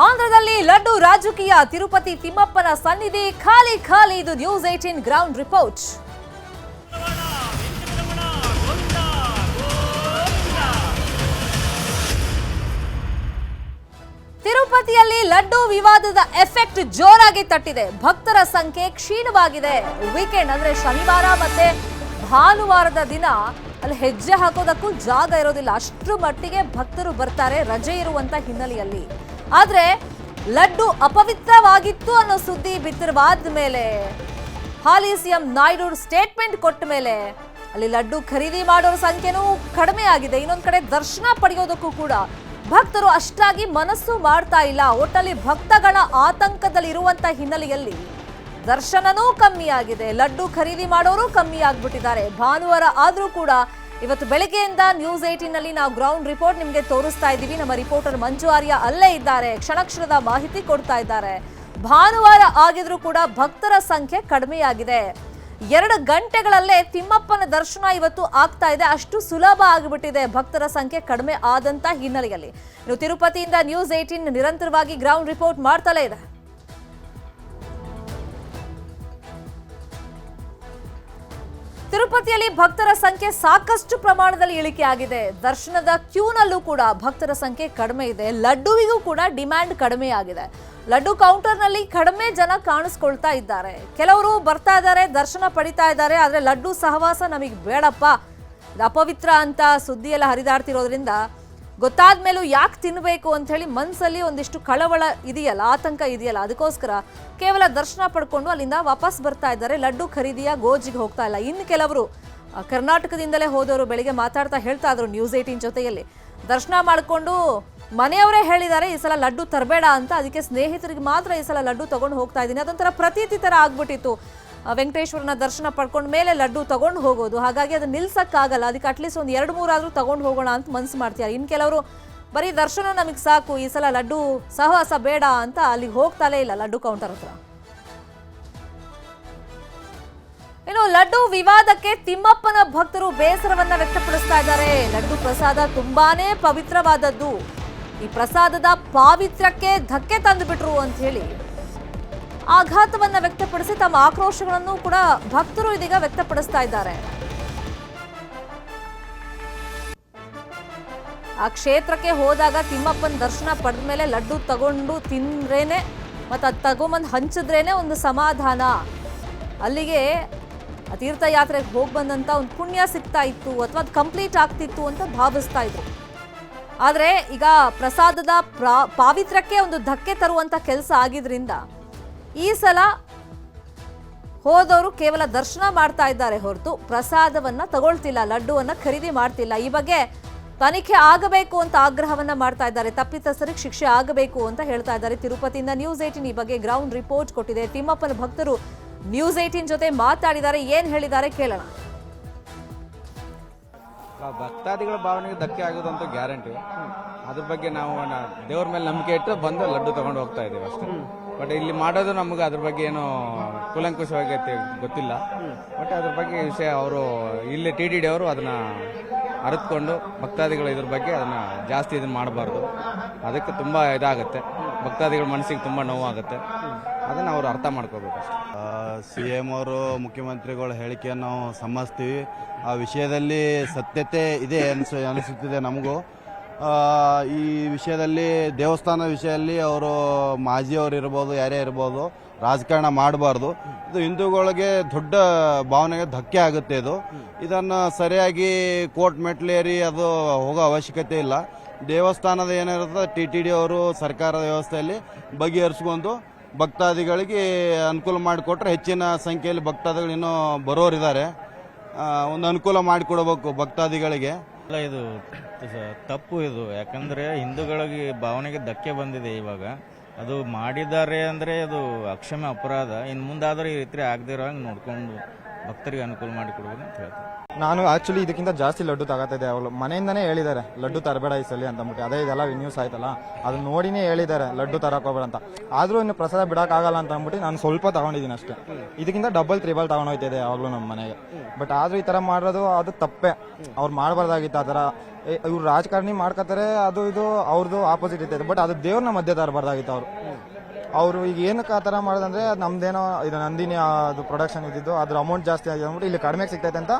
ಆಂಧ್ರದಲ್ಲಿ ಲಡ್ಡು ರಾಜಕೀಯ ತಿರುಪತಿ ತಿಮ್ಮಪ್ಪನ ಸನ್ನಿಧಿ ಖಾಲಿ ಖಾಲಿ ಇದು ನ್ಯೂಸ್ ಏಟೀನ್ ಗ್ರೌಂಡ್ ರಿಪೋರ್ಟ್. ತಿರುಪತಿಯಲ್ಲಿ ಲಡ್ಡು ವಿವಾದದ ಎಫೆಕ್ಟ್ ಜೋರಾಗಿ ತಟ್ಟಿದೆ. ಭಕ್ತರ ಸಂಖ್ಯೆ ಕ್ಷೀಣವಾಗಿದೆ. ವೀಕೆಂಡ್ ಅಂದ್ರೆ ಶನಿವಾರ ಮತ್ತೆ ಭಾನುವಾರದ ದಿನ ಅಲ್ಲಿ ಹೆಜ್ಜೆ ಹಾಕೋದಕ್ಕೂ ಜಾಗ ಇರೋದಿಲ್ಲ. ಅಷ್ಟರ ಮಟ್ಟಿಗೆ ಭಕ್ತರು ಬರ್ತಾರೆ ರಜೆ ಇರುವಂತ ಹಿನ್ನೆಲೆಯಲ್ಲಿ. ಆದ್ರೆ ಲಡ್ಡು ಅಪವಿತ್ರವಾಗಿತ್ತು ಅನ್ನೋ ಸುದ್ದಿ ಬಿತ್ತರವಾದ ಮೇಲೆ. ಹಾಲಿ ಸಿಎಂ ನಾಯ್ಡು ಸ್ಟೇಟ್ಮೆಂಟ್ ಕೊಟ್ಟ ಮೇಲೆ ಅಲ್ಲಿ ಲಡ್ಡು ಖರೀದಿ ಮಾಡೋರ ಸಂಖ್ಯೆನೂ ಕಡಿಮೆ ಆಗಿದೆ. ಇನ್ನೊಂದು ಕಡೆ ದರ್ಶನ ಪಡೆಯೋದಕ್ಕೂ ಕೂಡ ಭಕ್ತರು ಅಷ್ಟಾಗಿ ಮನಸ್ಸು ಮಾಡ್ತಾ ಇಲ್ಲ. ಒಟ್ಟಲ್ಲಿ ಭಕ್ತಗಳ ಆತಂಕದಲ್ಲಿ ಇರುವಂತ ಹಿನ್ನೆಲೆಯಲ್ಲಿ ದರ್ಶನನೂ ಕಮ್ಮಿ ಆಗಿದೆ ಲಡ್ಡು ಖರೀದಿ ಮಾಡೋರು ಕಮ್ಮಿ ಆಗ್ಬಿಟ್ಟಿದ್ದಾರೆ ಭಾನುವಾರ ಆದರೂ ಕೂಡ ಇವತ್ತು ಬೆಳಗ್ಗೆಯಿಂದ ನ್ಯೂಸ್ನಲ್ಲಿ ನಾವು ಗ್ರೌಂಡ್ ರಿಪೋರ್ಟ್ ನಿಮಗೆ ತೋರಿಸ್ತಾ ಇದ್ದೀವಿ. ನಮ್ಮ ರಿಪೋರ್ಟರ್ ಮಂಜು ಆರ್ಯ ಅಲ್ಲೇ ಇದ್ದಾರೆ. ಕ್ಷಣಕ್ಷಣದ ಮಾಹಿತಿ ಕೊಡ್ತಾ ಇದ್ದಾರೆ. ಭಾನುವಾರ ಆಗಿದ್ರೂ ಕೂಡ ಭಕ್ತರ ಸಂಖ್ಯೆ ಕಡಿಮೆಯಾಗಿದೆ. ಎರಡು ಗಂಟೆಗಳಲ್ಲೇ ತಿಮ್ಮಪ್ಪನ ದರ್ಶನ ಇವತ್ತು ಆಗ್ತಾ ಇದೆ. ಅಷ್ಟು ಸುಲಭ ಆಗಿಬಿಟ್ಟಿದೆ. ಭಕ್ತರ ಸಂಖ್ಯೆ ಕಡಿಮೆ ಆದಂತ ಹಿನ್ನೆಲೆಯಲ್ಲಿ. ತಿರುಪತಿಯಿಂದ ನ್ಯೂಸ್ ಏಟೀನ್ ನಿರಂತರವಾಗಿ ಗ್ರೌಂಡ್ ರಿಪೋರ್ಟ್ ಮಾಡ್ತಲೇ ಇದೆ. ತಿರುಪತಿಯಲ್ಲಿ ಭಕ್ತರ ಸಂಖ್ಯೆ ಸಾಕಷ್ಟು ಪ್ರಮಾಣದಲ್ಲಿ ಇಳಿಕೆ ಆಗಿದೆ. ದರ್ಶನದ ಕ್ಯೂನಲ್ಲೂ ಕೂಡ ಭಕ್ತರ ಸಂಖ್ಯೆ ಕಡಿಮೆ ಇದೆ. ಲಡ್ಡುವಿಗೂ ಕೂಡ ಡಿಮ್ಯಾಂಡ್ ಕಡಿಮೆ ಆಗಿದೆ. ಲಡ್ಡು ಕೌಂಟರ್ನಲ್ಲಿ ಕಡಿಮೆ ಜನ ಕಾಣಿಸ್ಕೊಳ್ತಾ ಇದ್ದಾರೆ. ಕೆಲವರು ಬರ್ತಾ ಇದ್ದಾರೆ, ದರ್ಶನ ಪಡಿತಾ ಇದ್ದಾರೆ, ಆದರೆ ಲಡ್ಡು ಸಹವಾಸ ನಮಗೆ ಬೇಡಪ್ಪ. ಅಪವಿತ್ರ ಅಂತ ಸುದ್ದಿ ಎಲ್ಲ ಹರಿದಾಡ್ತಿರೋದ್ರಿಂದ ಗೊತ್ತಾದ ಮೇಲೂ ಯಾಕೆ ತಿನ್ನಬೇಕು ಅಂತ ಹೇಳಿ ಮನಸ್ಸಲ್ಲಿ ಒಂದಿಷ್ಟು ಕಳವಳ ಇದೆಯಲ್ಲ, ಆತಂಕ ಇದೆಯಲ್ಲ, ಅದಕ್ಕೋಸ್ಕರ ಕೇವಲ ದರ್ಶನ ಪಡ್ಕೊಂಡು ಅಲ್ಲಿಂದ ವಾಪಸ್ ಬರ್ತಾ ಇದ್ದಾರೆ. ಲಡ್ಡು ಖರೀದಿಯ ಗೋಜಿಗೆ ಹೋಗ್ತಾ ಇಲ್ಲ. ಇನ್ನು ಕೆಲವರು ಕರ್ನಾಟಕದಿಂದಲೇ ಹೋದವರು ಬೆಳಿಗ್ಗೆ ಮಾತಾಡ್ತಾ ಹೇಳ್ತಾ ಇದ್ರು ನ್ಯೂಸ್ ಏಯ್ಟೀನ್ ಜೊತೆಯಲ್ಲಿ. ದರ್ಶನ ಮಾಡಿಕೊಂಡು ಮನೆಯವರೇ ಹೇಳಿದ್ದಾರೆ, ಈ ಸಲ ಲಡ್ಡು ತರಬೇಡ ಅಂತ. ಅದಕ್ಕೆ ಸ್ನೇಹಿತರಿಗೆ ಮಾತ್ರ ಈ ಸಲ ಲಡ್ಡು ತಗೊಂಡು ಹೋಗ್ತಾ ಇದ್ದೀನಿ. ಅದೊಂಥರ ಪ್ರತೀತಿ ಥರ ಆಗ್ಬಿಟ್ಟಿತ್ತು. ವೆಂಕಟೇಶ್ವರನ ದರ್ಶನ ಪಡ್ಕೊಂಡ ಮೇಲೆ ಲಡ್ಡು ತಗೊಂಡು ಹೋಗೋದು. ಹಾಗಾಗಿ ಅದು ನಿಲ್ಸಕ್ಕಾಗಲ್ಲ. ಅದಕ್ಕೆ ಅಟ್ಲೀಸ್ಟ್ ಒಂದು ಎರಡು ಮೂರಾದ್ರೂ ತಗೊಂಡು ಹೋಗೋಣ ಅಂತ ಮನ್ಸು ಮಾಡ್ತಾರೆ ಇನ್ನು ಕೆಲವರು ಬರೀ ದರ್ಶನ ನಮಗೆ ಸಾಕು, ಈ ಸಲ ಲಡ್ಡು ಸಹವಾಸ ಬೇಡ ಅಂತ ಅಲ್ಲಿಗೆ ಹೋಗ್ತಾಲೇ ಇಲ್ಲ ಲಡ್ಡು ಕೌಂಟರ್ ಹತ್ರ. ಇನ್ನು ಲಡ್ಡು ವಿವಾದಕ್ಕೆ ತಿಮ್ಮಪ್ಪನ ಭಕ್ತರು ಬೇಸರವನ್ನ ವ್ಯಕ್ತಪಡಿಸ್ತಾ ಇದ್ದಾರೆ. ಲಡ್ಡು ಪ್ರಸಾದ ತುಂಬಾನೇ ಪವಿತ್ರವಾದದ್ದು. ಈ ಪ್ರಸಾದದ ಪಾವಿತ್ರ್ಯಕ್ಕೆ ಧಕ್ಕೆ ತಂದುಬಿಟ್ರು ಅಂತ ಹೇಳಿ ಆಘಾತವನ್ನ ವ್ಯಕ್ತಪಡಿಸಿ ತಮ್ಮ ಆಕ್ರೋಶಗಳನ್ನು ಕೂಡ ಭಕ್ತರು ಇದೀಗ ವ್ಯಕ್ತಪಡಿಸ್ತಾ ಇದ್ದಾರೆ. ಆ ಕ್ಷೇತ್ರಕ್ಕೆ ಹೋದಾಗ ತಿಮ್ಮಪ್ಪನ ದರ್ಶನ ಪಡೆದ ಮೇಲೆ ಲಡ್ಡು ತಗೊಂಡು ತಿಂದ್ರೇನೆ ಮತ್ತು ಅದು ತಗೊಂಬಂದು ಹಂಚಿದ್ರೇನೆ ಒಂದು ಸಮಾಧಾನ. ಅಲ್ಲಿಗೆ ಆ ತೀರ್ಥಯಾತ್ರೆಗೆ ಹೋಗಿ ಬಂದಂಥ ಒಂದು ಪುಣ್ಯ ಸಿಗ್ತಾ ಇತ್ತು, ಅಥವಾ ಅದು ಕಂಪ್ಲೀಟ್ ಆಗ್ತಿತ್ತು ಅಂತ ಭಾವಿಸ್ತಾ ಇದ್ರು. ಆದರೆ ಈಗ ಪ್ರಸಾದದ ಪ್ರಾ, ಪಾವಿತ್ರ್ಯಕ್ಕೆ ಒಂದು ಧಕ್ಕೆ ತರುವಂಥ ಕೆಲಸ ಆಗಿದ್ರಿಂದ ಈ ಸಲ ಹೋದವರು ಕೇವಲ ದರ್ಶನ ಮಾಡ್ತಾ ಇದ್ದಾರೆ ಹೊರತು ಪ್ರಸಾದವನ್ನ ತಗೊಳ್ತಿಲ್ಲ ಲಡ್ಡುವನ್ನ ಖರೀದಿ ಮಾಡ್ತಿಲ್ಲ. ಈ ಬಗ್ಗೆ ತನಿಖೆ ಆಗಬೇಕು ಅಂತ ಆಗ್ರಹವನ್ನ ಮಾಡ್ತಾ ಇದ್ದಾರೆ. ತಪ್ಪಿತಸ್ಥರಿಗೆ ಶಿಕ್ಷೆ ಆಗಬೇಕು ಅಂತ ಹೇಳ್ತಾ ಇದ್ದಾರೆ. ತಿರುಪತಿಯಿಂದ ನ್ಯೂಸ್ ಏಟೀನ್ ಈ ಬಗ್ಗೆ ಗ್ರೌಂಡ್ ರಿಪೋರ್ಟ್ ಕೊಟ್ಟಿದೆ. ತಿಮ್ಮಪ್ಪನ ಭಕ್ತರು ನ್ಯೂಸ್ ಏಟೀನ್ ಜೊತೆ ಮಾತಾಡಿದ್ದಾರೆ. ಏನ್ ಹೇಳಿದ್ದಾರೆ ಕೇಳೋಣ. ಭಕ್ತಾದಿಗಳ ಭಾವನೆಗೆ ಧಕ್ಕೆ ಆಗೋದಂತೂ ಗ್ಯಾರಂಟಿ. ಅದ್ರ ಬಗ್ಗೆ ನಾವು ದೇವ್ರ ಮೇಲೆ ನಂಬಿಕೆ ಇಟ್ಟು ಬಂದು ಲಡ್ಡು ತಗೊಂಡು ಹೋಗ್ತಾ ಇದ್ದೀವಿ ಅಷ್ಟೇ. ಬಟ್ ಇಲ್ಲಿ ಮಾಡೋದು ನಮಗೆ ಅದ್ರ ಬಗ್ಗೆ ಏನು ಕೂಲಂಕುಷವಾಗಿ ಗೊತ್ತಿಲ್ಲ. ಬಟ್ ಅದ್ರ ಬಗ್ಗೆ ವಿಷಯ ಅವರು, ಇಲ್ಲಿ ಟಿ ಡಿ ಡಿ ಅವರು ಅದನ್ನ ಅರಿತುಕೊಂಡು ಭಕ್ತಾದಿಗಳು ಇದ್ರ ಬಗ್ಗೆ ಅದನ್ನ ಜಾಸ್ತಿ ಇದನ್ನ ಮಾಡಬಾರ್ದು. ಅದಕ್ಕೆ ತುಂಬಾ ಇದಾಗುತ್ತೆ. ಭಕ್ತಾದಿಗಳ ಮನಸ್ಸಿಗೆ ತುಂಬಾ ನೋವಾಗುತ್ತೆ. ಅದನ್ನ ಅವರು ಅರ್ಥ ಮಾಡ್ಕೋಬೇಕು ಸಿ ಎಂ ಅವರು, ಮುಖ್ಯಮಂತ್ರಿಗಳ ಹೇಳಿಕೆಯನ್ನು ನಾವು ಸಮ್ಮತಿಸ್ತೀವಿ ಆ ವಿಷಯದಲ್ಲಿ ಸತ್ಯತೆ ಇದೆ ಅನಿಸ ಅನಿಸುತ್ತಿದೆ ನಮಗೂ. ಈ ವಿಷಯದಲ್ಲಿ ದೇವಸ್ಥಾನ ವಿಷಯದಲ್ಲಿ ಅವರು ಮಾಜಿಯವರು ಇರ್ಬೋದು, ಯಾರೇ ಇರ್ಬೋದು, ರಾಜಕಾರಣ ಮಾಡಬಾರ್ದು. ಇದು ಹಿಂದೂಗಳಿಗೆ ದೊಡ್ಡ ಭಾವನೆಗೆ ಧಕ್ಕೆ ಆಗುತ್ತೆ ಇದು. ಇದನ್ನು ಸರಿಯಾಗಿ ಕೋರ್ಟ್ ಮೆಟ್ಲೇರಿ ಅದು ಹೋಗೋ ಅವಶ್ಯಕತೆ ಇಲ್ಲ. ದೇವಸ್ಥಾನದ ಏನಿರುತ್ತೆ, ಟಿ ಟಿ ಡಿ ಅವರು ಸರ್ಕಾರದ ವ್ಯವಸ್ಥೆಯಲ್ಲಿ ಬಗೆಹರಿಸ್ಕೊಂಡು ಭಕ್ತಾದಿಗಳಿಗೆ ಅನುಕೂಲ ಮಾಡಿಕೊಟ್ರೆ ಹೆಚ್ಚಿನ ಸಂಖ್ಯೆಯಲ್ಲಿ ಭಕ್ತಾದಿಗಳು ಇನ್ನೂ ಬರೋರಿದ್ದಾರೆ. ಒಂದು ಅನುಕೂಲ ಮಾಡಿಕೊಡ್ಬೇಕು ಭಕ್ತಾದಿಗಳಿಗೆ. ಇದು ತಪ್ಪು ಇದು. ಯಾಕಂದ್ರೆ ಹಿಂದೂಗಳಿಗೆ ಭಾವನೆಗೆ ಧಕ್ಕೆ ಬಂದಿದೆ ಇವಾಗ. ಅದು ಮಾಡಿದ್ದಾರೆ ಅಂದ್ರೆ ಅದು ಅಕ್ಷಮ್ಯ ಅಪರಾಧ. ಇನ್ನು ಮುಂದಾದ್ರೆ ಈ ರೀತಿ ಆಗದಿರೋ ಹಂಗೆ ನೋಡ್ಕೊಂಡು ಭಕ್ತರಿಗೆ ಅನುಕೂಲ ಮಾಡಿಕೊಡ್ಬೇಕು ಅಂತ ಹೇಳ್ತೀನಿ. ನಾನು ಆಕ್ಚುಲಿ ಇದಕ್ಕಿಂತ ಜಾಸ್ತಿ ಲಡ್ಡು ತಗೋತಾ ಇದ್ದೆ. ಅವಳು ಮನೆಯಿಂದನೇ ಹೇಳಿದ್ದಾರೆ, ಲಡ್ಡು ತರಬೇಡ ಈ ಸಲ ಅಂತ ಅಂದ್ಬಿಟ್ಟು. ಅದೇ ಇದೆಲ್ಲ ನ್ಯೂಸ್ ಆಯ್ತಲ್ಲ ಅದನ್ನ ನೋಡಿನೇ ಹೇಳಿದ್ದಾರೆ, ಲಡ್ಡು ತರಕೋಬೇಡ ಅಂತ. ಆದರೂ ಇನ್ನು ಪ್ರಸಾದ ಬಿಡೋಕ್ಕಾಗಲ್ಲ ಅಂತ ಅಂದ್ಬಿಟ್ಟು ನಾನು ಸ್ವಲ್ಪ ತಗೊಂಡಿದ್ದೀನಿ ಅಷ್ಟೇ. ಇದಕ್ಕಿಂತ ಡಬಲ್ ತ್ರಿಬಲ್ ತಗೊಂಡೋಗ್ತಿದೆ ಯಾವಾಗ್ಲೂ ನಮ್ಮ ಮನೆಗೆ. ಬಟ್ ಆದ್ರೂ ಈ ತರ ಮಾಡೋದು ಅದು ತಪ್ಪೆ. ಅವ್ರು ಮಾಡಬಾರ್ದಾಗಿತ್ತು ಆ ಥರ ಇವ್ರು ರಾಜಕಾರಣಿ ಮಾಡ್ಕೋತಾರೆ ಅದು ಇದು ಅವ್ರದ್ದು ಆಪೋಸಿಟ್ ಇರ್ತೈತೆ ಬಟ್ ಅದು ದೇವ್ರನ್ನ ಮಧ್ಯೆ ತರಬಾರ್ದಾಗಿತ್ತು ಅವರು. ಅವರು ಈಗ ಏನಕ್ಕೆ ಆ ಥರ ಮಾಡೋದಂದ್ರೆ ನಮ್ದೇನೋ ಇದು ನಂದಿನಿ ಅದು ಪ್ರೊಡಕ್ಷನ್ ಇದ್ದಿದ್ದು, ಅದ್ರ ಅಮೌಂಟ್ ಜಾಸ್ತಿ ಆಗಿದೆ ಅಂದ್ಬಿಟ್ಟು ಇಲ್ಲಿ ಕಡಿಮೆ ಸಿಗ್ತೈತೆ ಅಂತ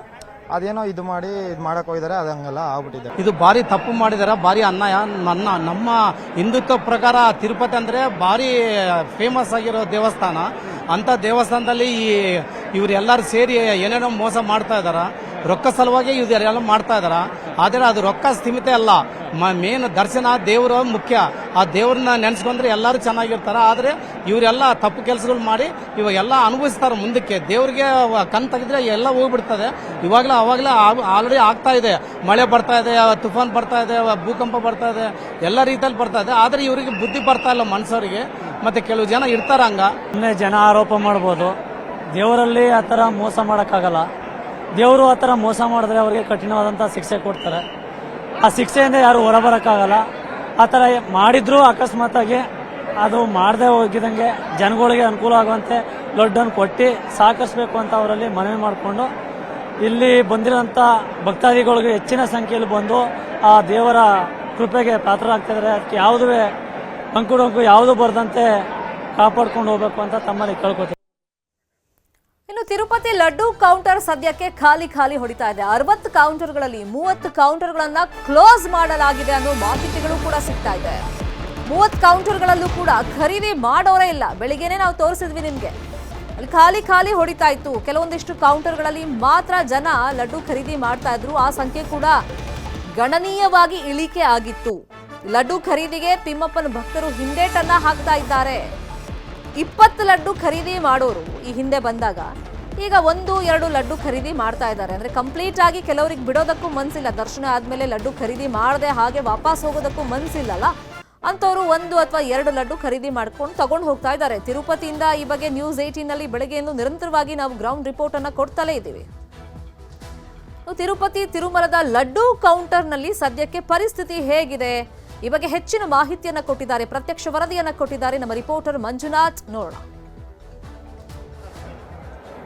ಅದೇನೋ ಇದು ಮಾಡಿ ಇದು ಮಾಡಕ್ ಹೋಗಿದ್ದಾರೆ ಅದು ಹಂಗೆಲ್ಲ ಆಗ್ಬಿಟ್ಟಿದೆ. ಇದು ಭಾರಿ ತಪ್ಪು ಮಾಡಿದಾರೆ, ಭಾರಿ ಅನ್ಯಾಯ. ನನ್ನ, ನಮ್ಮ ಹಿಂದುತ್ವ ಪ್ರಕಾರ ತಿರುಪತಿ ಅಂದ್ರೆ ಭಾರಿ ಫೇಮಸ್ ಆಗಿರೋ ದೇವಸ್ಥಾನ. ಅಂತ ದೇವಸ್ಥಾನದಲ್ಲಿ ಈ ಇವರೆಲ್ಲರೂ ಸೇರಿ ಏನೇನೋ ಮೋಸ ಮಾಡ್ತಾ ಇದಾರ. ರೊಕ್ಕ ಸಲುವಾಗಿ ಇವರೆಲ್ಲ ಮಾಡ್ತಾ ಇದಾರ. ಆದರೆ ಅದು ರೊಕ್ಕ ಸ್ಥಿಮಿತ ಅಲ್ಲ. ಮೇನ್ ದರ್ಶನ ದೇವರು ಮುಖ್ಯ. ಆ ದೇವ್ರನ್ನ ನೆನೆಸ್ಕೊಂಡ್ರೆ ಎಲ್ಲರೂ ಚೆನ್ನಾಗಿರ್ತಾರ. ಆದರೆ ಇವರೆಲ್ಲ ತಪ್ಪು ಕೆಲಸಗಳು ಮಾಡಿ ಇವಾಗೆಲ್ಲ ಅನುಭವಿಸ್ತಾರೆ ಮುಂದಕ್ಕೆ. ದೇವ್ರಿಗೆ ಕಣ್ ತೆಗೆದ್ರೆ ಎಲ್ಲ ಹೋಗ್ಬಿಡ್ತದೆ. ಇವಾಗಲೇ ಅವಾಗಲೇ ಆಲ್ರೆಡಿ ಆಗ್ತಾ ಇದೆ. ಮಳೆ ಬರ್ತಾ ಇದೆ ತುಫಾನ್ ಬರ್ತಾ ಇದೆ ಭೂಕಂಪ ಬರ್ತಾ ಇದೆ. ಎಲ್ಲ ರೀತಿಯಲ್ಲಿ ಬರ್ತಾ ಇದೆ. ಆದರೆ ಇವರಿಗೆ ಬುದ್ಧಿ ಬರ್ತಾ ಇಲ್ಲ ಮನುಷ್ಯರಿಗೆ ಮತ್ತೆ ಕೆಲವು ಜನ ಇರ್ತಾರ ಹಂಗ ಜನ ಆರೋಪ ಮಾಡ್ಬೋದು. ದೇವರಲ್ಲಿ ಆ ಥರ ಮೋಸ ಮಾಡೋಕ್ಕಾಗಲ್ಲ. ದೇವರು ಆ ಥರ ಮೋಸ ಮಾಡಿದ್ರೆ ಅವರಿಗೆ ಕಠಿಣವಾದಂಥ ಶಿಕ್ಷೆ ಕೊಡ್ತಾರೆ. ಆ ಶಿಕ್ಷೆಯಿಂದ ಯಾರು ಹೊರಬರೋಕ್ಕಾಗಲ್ಲ ಆ ಥರ ಮಾಡಿದ್ರು ಅಕಸ್ಮಾತಾಗಿ ಅದು ಮಾಡದೆ ಹೋಗಿದಂಗೆ ಜನಗಳಿಗೆ ಅನುಕೂಲ ಆಗುವಂತೆ ಲಡ್ಡನ್ನು ಕೊಟ್ಟು ಸಾಕಿಸ್ಬೇಕು ಅಂತ ಅವರಲ್ಲಿ ಮನವಿ ಮಾಡಿಕೊಂಡು ಇಲ್ಲಿ ಬಂದಿರೋಂಥ ಭಕ್ತಾದಿಗಳಿಗೆ ಹೆಚ್ಚಿನ ಸಂಖ್ಯೆಯಲ್ಲಿ ಬಂದು ಆ ದೇವರ ಕೃಪೆಗೆ ಪಾತ್ರರಾಗ್ತಿದ್ದಾರೆ ಅದಕ್ಕೆ ಯಾವುದೇ ಅಂಕು ಯಾವುದು ಬರದಂತೆ ಕಾಪಾಡ್ಕೊಂಡು ಹೋಗ್ಬೇಕು ಅಂತ ತಮ್ಮಲ್ಲಿ ಕೇಳ್ಕೊತೀನಿ. ಇನ್ನು ತಿರುಪತಿ ಲಡ್ಡು ಕೌಂಟರ್ ಸದ್ಯಕ್ಕೆ ಖಾಲಿ ಖಾಲಿ ಹೊಡಿತಾ ಇದೆ. ಅರವತ್ತು ಕೌಂಟರ್ಗಳಲ್ಲಿ ಮೂವತ್ತು ಕೌಂಟರ್ಗಳನ್ನ ಕ್ಲೋಸ್ ಮಾಡಲಾಗಿದೆ ಅನ್ನೋ ಮಾಹಿತಿಗಳು ಕೂಡ ಸಿಗ್ತಾ ಇದೆ. ಮೂವತ್ತು ಕೌಂಟರ್ಗಳಲ್ಲೂ ಕೂಡ ಖರೀದಿ ಮಾಡೋರೇ ಇಲ್ಲ. ಬೆಳಿಗ್ಗೆನೆ ನಾವು ತೋರಿಸಿದ್ವಿ ನಿಮಗೆ. ಅಲ್ಲಿ ಖಾಲಿ ಖಾಲಿ ಹೊಡಿತಾ ಇತ್ತು. ಕೆಲವೊಂದಿಷ್ಟು ಕೌಂಟರ್ಗಳಲ್ಲಿ ಮಾತ್ರ ಜನ ಲಡ್ಡು ಖರೀದಿ ಮಾಡ್ತಾ ಇದ್ರು. ಆ ಸಂಖ್ಯೆ ಕೂಡ ಗಣನೀಯವಾಗಿ ಇಳಿಕೆ ಆಗಿತ್ತು. ಲಡ್ಡು ಖರೀದಿಗೆ ತಿಮ್ಮಪ್ಪನ ಭಕ್ತರು ಹಿಂದೇಟನ್ನ ಹಾಕ್ತಾ ಇದ್ದಾರೆ. ಇಪ್ಪತ್ತು ಲಡ್ಡು ಖರೀದಿ ಮಾಡೋರು ಈ ಹಿಂದೆ ಬಂದಾಗ. ಈಗ ಒಂದು, ಎರಡು ಲಡ್ಡು ಖರೀದಿ ಮಾಡ್ತಾ ಇದ್ದಾರೆ. ಅಂದ್ರೆ ಕಂಪ್ಲೀಟ್ ಆಗಿ ಕೆಲವರಿಗೆ ಬಿಡೋದಕ್ಕೂ ಮನಸ್ಸಿಲ್ಲ ದರ್ಶನ ಆದಮೇಲೆ ಲಡ್ಡು ಖರೀದಿ ಮಾಡದೆ ಹಾಗೆ ವಾಪಸ್ ಹೋಗೋದಕ್ಕೂ ಮನಸ್ಸಿಲ್ಲಲ್ಲ ಅಂತವರು ಒಂದು ಅಥವಾ ಎರಡು ಲಡ್ಡು ಖರೀದಿ ಮಾಡ್ಕೊಂಡು ತಗೊಂಡು ಹೋಗ್ತಾ ಇದ್ದಾರೆ. ತಿರುಪತಿಯಿಂದ ಈ ಬಗ್ಗೆ ನ್ಯೂಸ್ ಏಯ್ಟೀನಲ್ಲಿ ನಲ್ಲಿ ಬೆಳಗ್ಗೆಯಿಂದ ನಿರಂತರವಾಗಿ ನಾವು ಗ್ರೌಂಡ್ ರಿಪೋರ್ಟ್ ಅನ್ನ ಕೊಡ್ತಲೇ ಇದ್ದೀವಿ. ತಿರುಪತಿ, ತಿರುಮಲದ ಲಡ್ಡು ಕೌಂಟರ್ನಲ್ಲಿ ಸದ್ಯಕ್ಕೆ ಪರಿಸ್ಥಿತಿ ಹೇಗಿದೆ? ಈ ಬಗ್ಗೆ ಹೆಚ್ಚಿನ ಮಾಹಿತಿಯನ್ನು ಕೊಟ್ಟಿದ್ದಾರೆ. ಪ್ರತ್ಯಕ್ಷ ವರದಿಯನ್ನು ಕೊಟ್ಟಿದ್ದಾರೆ ನಮ್ಮ ರಿಪೋರ್ಟರ್ ಮಂಜುನಾಥ್. ನೋಡೋಣ.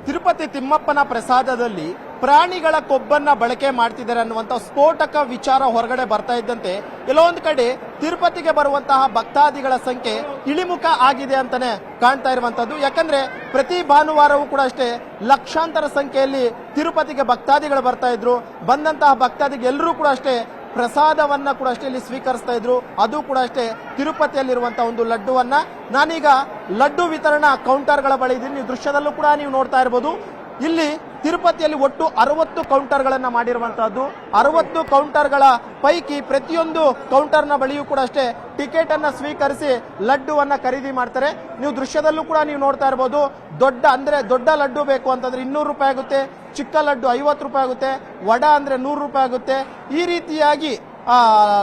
ತಿರುಪತಿ ತಿಮ್ಮಪ್ಪನ ಪ್ರಸಾದದಲ್ಲಿ ಪ್ರಾಣಿಗಳ ಕೊಬ್ಬನ್ನ ಬಳಕೆ ಮಾಡ್ತಿದ್ದಾರೆ ಅನ್ನುವಂತ ಸ್ಫೋಟಕ ವಿಚಾರ ಹೊರಗಡೆ ಬರ್ತಾ ಇದ್ದಂತೆ ಕೆಲವೊಂದು ಕಡೆ ತಿರುಪತಿಗೆ ಬರುವಂತಹ ಭಕ್ತಾದಿಗಳ ಸಂಖ್ಯೆ ಇಳಿಮುಖ ಆಗಿದೆ ಅಂತಾನೆ ಕಾಣ್ತಾ ಇರುವಂತದ್ದು ಯಾಕಂದ್ರೆ ಪ್ರತಿ ಭಾನುವಾರವೂ ಕೂಡ ಅಷ್ಟೇ ಲಕ್ಷಾಂತರ ಸಂಖ್ಯೆಯಲ್ಲಿ ತಿರುಪತಿಗೆ ಭಕ್ತಾದಿಗಳು ಬರ್ತಾ ಇದ್ರು. ಬಂದಂತಹ ಭಕ್ತಾದಿಗೆ ಎಲ್ಲರೂ ಕೂಡ ಅಷ್ಟೇ ಪ್ರಸಾದವನ್ನ ಕೂಡ ಅಷ್ಟೇ ಇಲ್ಲಿ ಸ್ವೀಕರಿಸ್ತಾ ಇದ್ರು. ಅದು ಕೂಡ ಅಷ್ಟೇ ತಿರುಪತಿಯಲ್ಲಿರುವಂತಹ ಒಂದು ಲಡ್ಡುವನ್ನ. ನಾನೀಗ ಲಡ್ಡು ವಿತರಣಾ ಕೌಂಟರ್ಗಳ ಬಳಿ ಇದ್ದೀನಿ ದೃಶ್ಯದಲ್ಲೂ ಕೂಡ ನೀವು ನೋಡ್ತಾ ಇರಬಹುದು ಇಲ್ಲಿ ತಿರುಪತಿಯಲ್ಲಿ ಒಟ್ಟು ಅರವತ್ತು ಕೌಂಟರ್ಗಳನ್ನು ಮಾಡಿರುವಂತಹದ್ದು. ಅರವತ್ತು ಕೌಂಟರ್ಗಳ ಪೈಕಿ ಪ್ರತಿಯೊಂದು ಕೌಂಟರ್ನ ಬಳಿಯೂ ಕೂಡ ಅಷ್ಟೇ ಟಿಕೆಟ್ ಅನ್ನ ಸ್ವೀಕರಿಸಿ ಲಡ್ಡುವನ್ನ ಖರೀದಿ ಮಾಡ್ತಾರೆ. ನೀವು ದೃಶ್ಯದಲ್ಲೂ ಕೂಡ ನೀವು ನೋಡ್ತಾ ಇರ್ಬೋದು. ದೊಡ್ಡ ಅಂದ್ರೆ ದೊಡ್ಡ ಲಡ್ಡು ಬೇಕು ಅಂತಂದ್ರೆ ಇನ್ನೂರು ರೂಪಾಯಿ ಆಗುತ್ತೆ. ಚಿಕ್ಕ ಲಡ್ಡು ಐವತ್ತು ರೂಪಾಯಿ ಆಗುತ್ತೆ. ವಡ ಅಂದ್ರೆ ನೂರು ರೂಪಾಯಿ ಆಗುತ್ತೆ. ಈ ರೀತಿಯಾಗಿ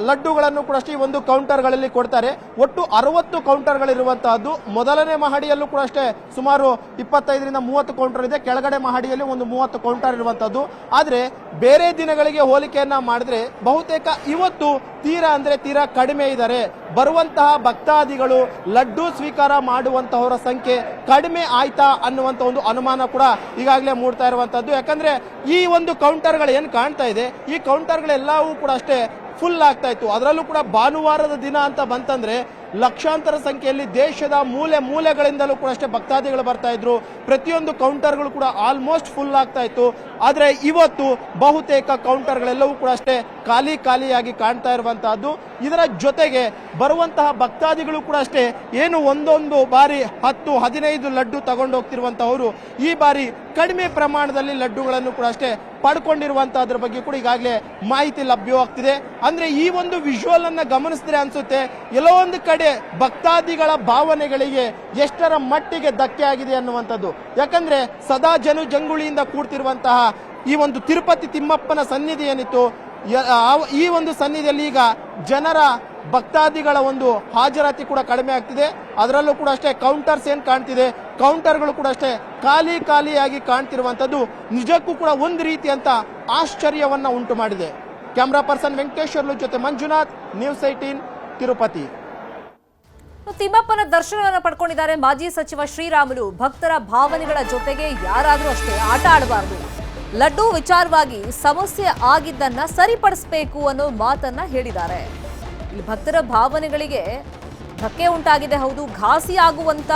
ಲಡ್ಡುಗಳನ್ನು ಕೂಡ ಅಷ್ಟೇ ಒಂದು ಕೌಂಟರ್ಗಳಲ್ಲಿ ಕೊಡ್ತಾರೆ. ಒಟ್ಟು ಅರವತ್ತು ಕೌಂಟರ್ಗಳಿರುವಂತಹದ್ದು ಮೊದಲನೇ ಮಹಡಿಯಲ್ಲೂ ಕೂಡ ಅಷ್ಟೇ ಸುಮಾರು ಇಪ್ಪತ್ತೈದರಿಂದ ಮೂವತ್ತು ಕೌಂಟರ್ ಇದೆ. ಕೆಳಗಡೆ ಮಹಡಿಯಲ್ಲಿ ಒಂದು ಮೂವತ್ತು ಕೌಂಟರ್ ಇರುವಂತಹದ್ದು. ಆದರೆ ಬೇರೆ ದಿನಗಳಿಗೆ ಹೋಲಿಕೆಯನ್ನ ಮಾಡಿದ್ರೆ ಬಹುತೇಕ ಇವತ್ತು ತೀರಾ ಅಂದ್ರೆ ತೀರಾ ಕಡಿಮೆ ಇದ್ದಾರೆ. ಬರುವಂತಹ ಭಕ್ತಾದಿಗಳು ಲಡ್ಡು ಸ್ವೀಕಾರ ಮಾಡುವಂತಹವರ ಸಂಖ್ಯೆ ಕಡಿಮೆ ಆಯ್ತಾ ಅನ್ನುವಂತ ಒಂದು ಅನುಮಾನ ಕೂಡ ಈಗಾಗಲೇ ಮೂಡ್ತಾ ಇರುವಂತಹದ್ದು. ಯಾಕಂದ್ರೆ ಈ ಒಂದು ಕೌಂಟರ್ಗಳು ಏನ್ ಕಾಣ್ತಾ ಇದೆ? ಈ ಕೌಂಟರ್ಗಳೆಲ್ಲವೂ ಕೂಡ ಅಷ್ಟೇ ಫುಲ್ ಆಗ್ತಾ ಇತ್ತು. ಅದರಲ್ಲೂ ಕೂಡ ಭಾನುವಾರದ ದಿನ ಅಂತ ಬಂತಂದ್ರೆ ಲಕ್ಷಾಂತರ ಸಂಖ್ಯೆಯಲ್ಲಿ ದೇಶದ ಮೂಲೆ ಮೂಲೆಗಳಿಂದಲೂ ಕೂಡ ಅಷ್ಟೇ ಭಕ್ತಾದಿಗಳು ಬರ್ತಾ ಇದ್ರು. ಪ್ರತಿಯೊಂದು ಕೌಂಟರ್ಗಳು ಕೂಡ ಆಲ್ಮೋಸ್ಟ್ ಫುಲ್ ಆಗ್ತಾ ಇತ್ತು. ಆದರೆ ಇವತ್ತು ಬಹುತೇಕ ಕೌಂಟರ್ಗಳೆಲ್ಲವೂ ಕೂಡ ಅಷ್ಟೇ ಖಾಲಿ ಖಾಲಿಯಾಗಿ ಕಾಣ್ತಾ ಇರುವಂತಹದ್ದು. ಇದರ ಜೊತೆಗೆ ಬರುವಂತಹ ಭಕ್ತಾದಿಗಳು ಕೂಡ ಅಷ್ಟೇ ಏನು ಒಂದೊಂದು ಬಾರಿ ಹತ್ತು, ಹದಿನೈದು ಲಡ್ಡು ತಗೊಂಡು ಹೋಗ್ತಿರುವಂತಹವರು ಈ ಬಾರಿ ಕಡಿಮೆ ಪ್ರಮಾಣದಲ್ಲಿ ಲಡ್ಡುಗಳನ್ನು ಕೂಡ ಅಷ್ಟೇ ಪಡ್ಕೊಂಡಿರುವಂತಹದ್ರ ಬಗ್ಗೆ ಕೂಡ ಈಗಾಗಲೇ ಮಾಹಿತಿ ಲಭ್ಯವಾಗ್ತಿದೆ. ಅಂದ್ರೆ ಈ ಒಂದು ವಿಜುವಲ್ ಅನ್ನ ಗಮನಿಸಿದ್ರೆ ಅನ್ಸುತ್ತೆ, ಎಲ್ಲೋ ಒಂದು ಕಡೆ ಭಕ್ತಾದಿಗಳ ಭಾವನೆಗಳಿಗೆ ಎಷ್ಟರ ಮಟ್ಟಿಗೆ ಧಕ್ಕೆ ಆಗಿದೆ ಅನ್ನುವಂಥದ್ದು. ಯಾಕಂದ್ರೆ, ಸದಾ ಜನು ಜಂಗುಳಿಯಿಂದ ಕೂಡ್ತಿರುವಂತಹ ಈ ಒಂದು ತಿರುಪತಿ ತಿಮ್ಮಪ್ಪನ ಸನ್ನಿಧಿ ಏನಿತ್ತು ಈ ಒಂದು ಸನ್ನಿಧಿಯಲ್ಲಿ ಈಗ ಜನರ ಭಕ್ತಾದಿಗಳ ಒಂದು ಹಾಜರಾತಿ ಕೂಡ ಕಡಿಮೆ ಆಗ್ತಿದೆ. ಅದರಲ್ಲೂ ಕೂಡ ಅಷ್ಟೇ ಕೌಂಟರ್ಸ್ ಏನ್ ಕಾಣ್ತಿದೆ, ಕೌಂಟರ್ಗಳು ಕೂಡ ಅಷ್ಟೇ ಖಾಲಿ ಖಾಲಿಯಾಗಿ ಕಾಣ್ತಿರುವಂತದ್ದು ನಿಜಕ್ಕೂ ಕೂಡ ಒಂದು ರೀತಿಯಂತ ಆಶ್ಚರ್ಯವನ್ನ ಉಂಟು ಮಾಡಿದೆ. ಕ್ಯಾಮ್ರಾ ಪರ್ಸನ್ ವೆಂಕಟೇಶ್ವರ್ಲು ಜೊತೆ ಮಂಜುನಾಥ್, ನ್ಯೂಸ್ ಏಟೀನ್ ತಿರುಪತಿ. ತಿಮ್ಮಪ್ಪನ ದರ್ಶನವನ್ನು ಪಡ್ಕೊಂಡಿದ್ದಾರೆ ಮಾಜಿ ಸಚಿವ ಶ್ರೀರಾಮುಲು. ಭಕ್ತರ ಭಾವನೆಗಳ ಜೊತೆಗೆ ಯಾರಾದರೂ ಅಷ್ಟೇ ಆಟ ಆಡಬಾರದು. ಲಡ್ಡು ವಿಚಾರವಾಗಿ ಸಮಸ್ಯೆ ಆಗಿದ್ದನ್ನ ಸರಿಪಡಿಸಬೇಕು ಅನ್ನೋ ಮಾತನ್ನ ಹೇಳಿದ್ದಾರೆ. ಇಲ್ಲಿ ಭಕ್ತರ ಭಾವನೆಗಳಿಗೆ ಧಕ್ಕೆ ಉಂಟಾಗಿದೆ ಹೌದು, ಘಾಸಿ ಆಗುವಂತ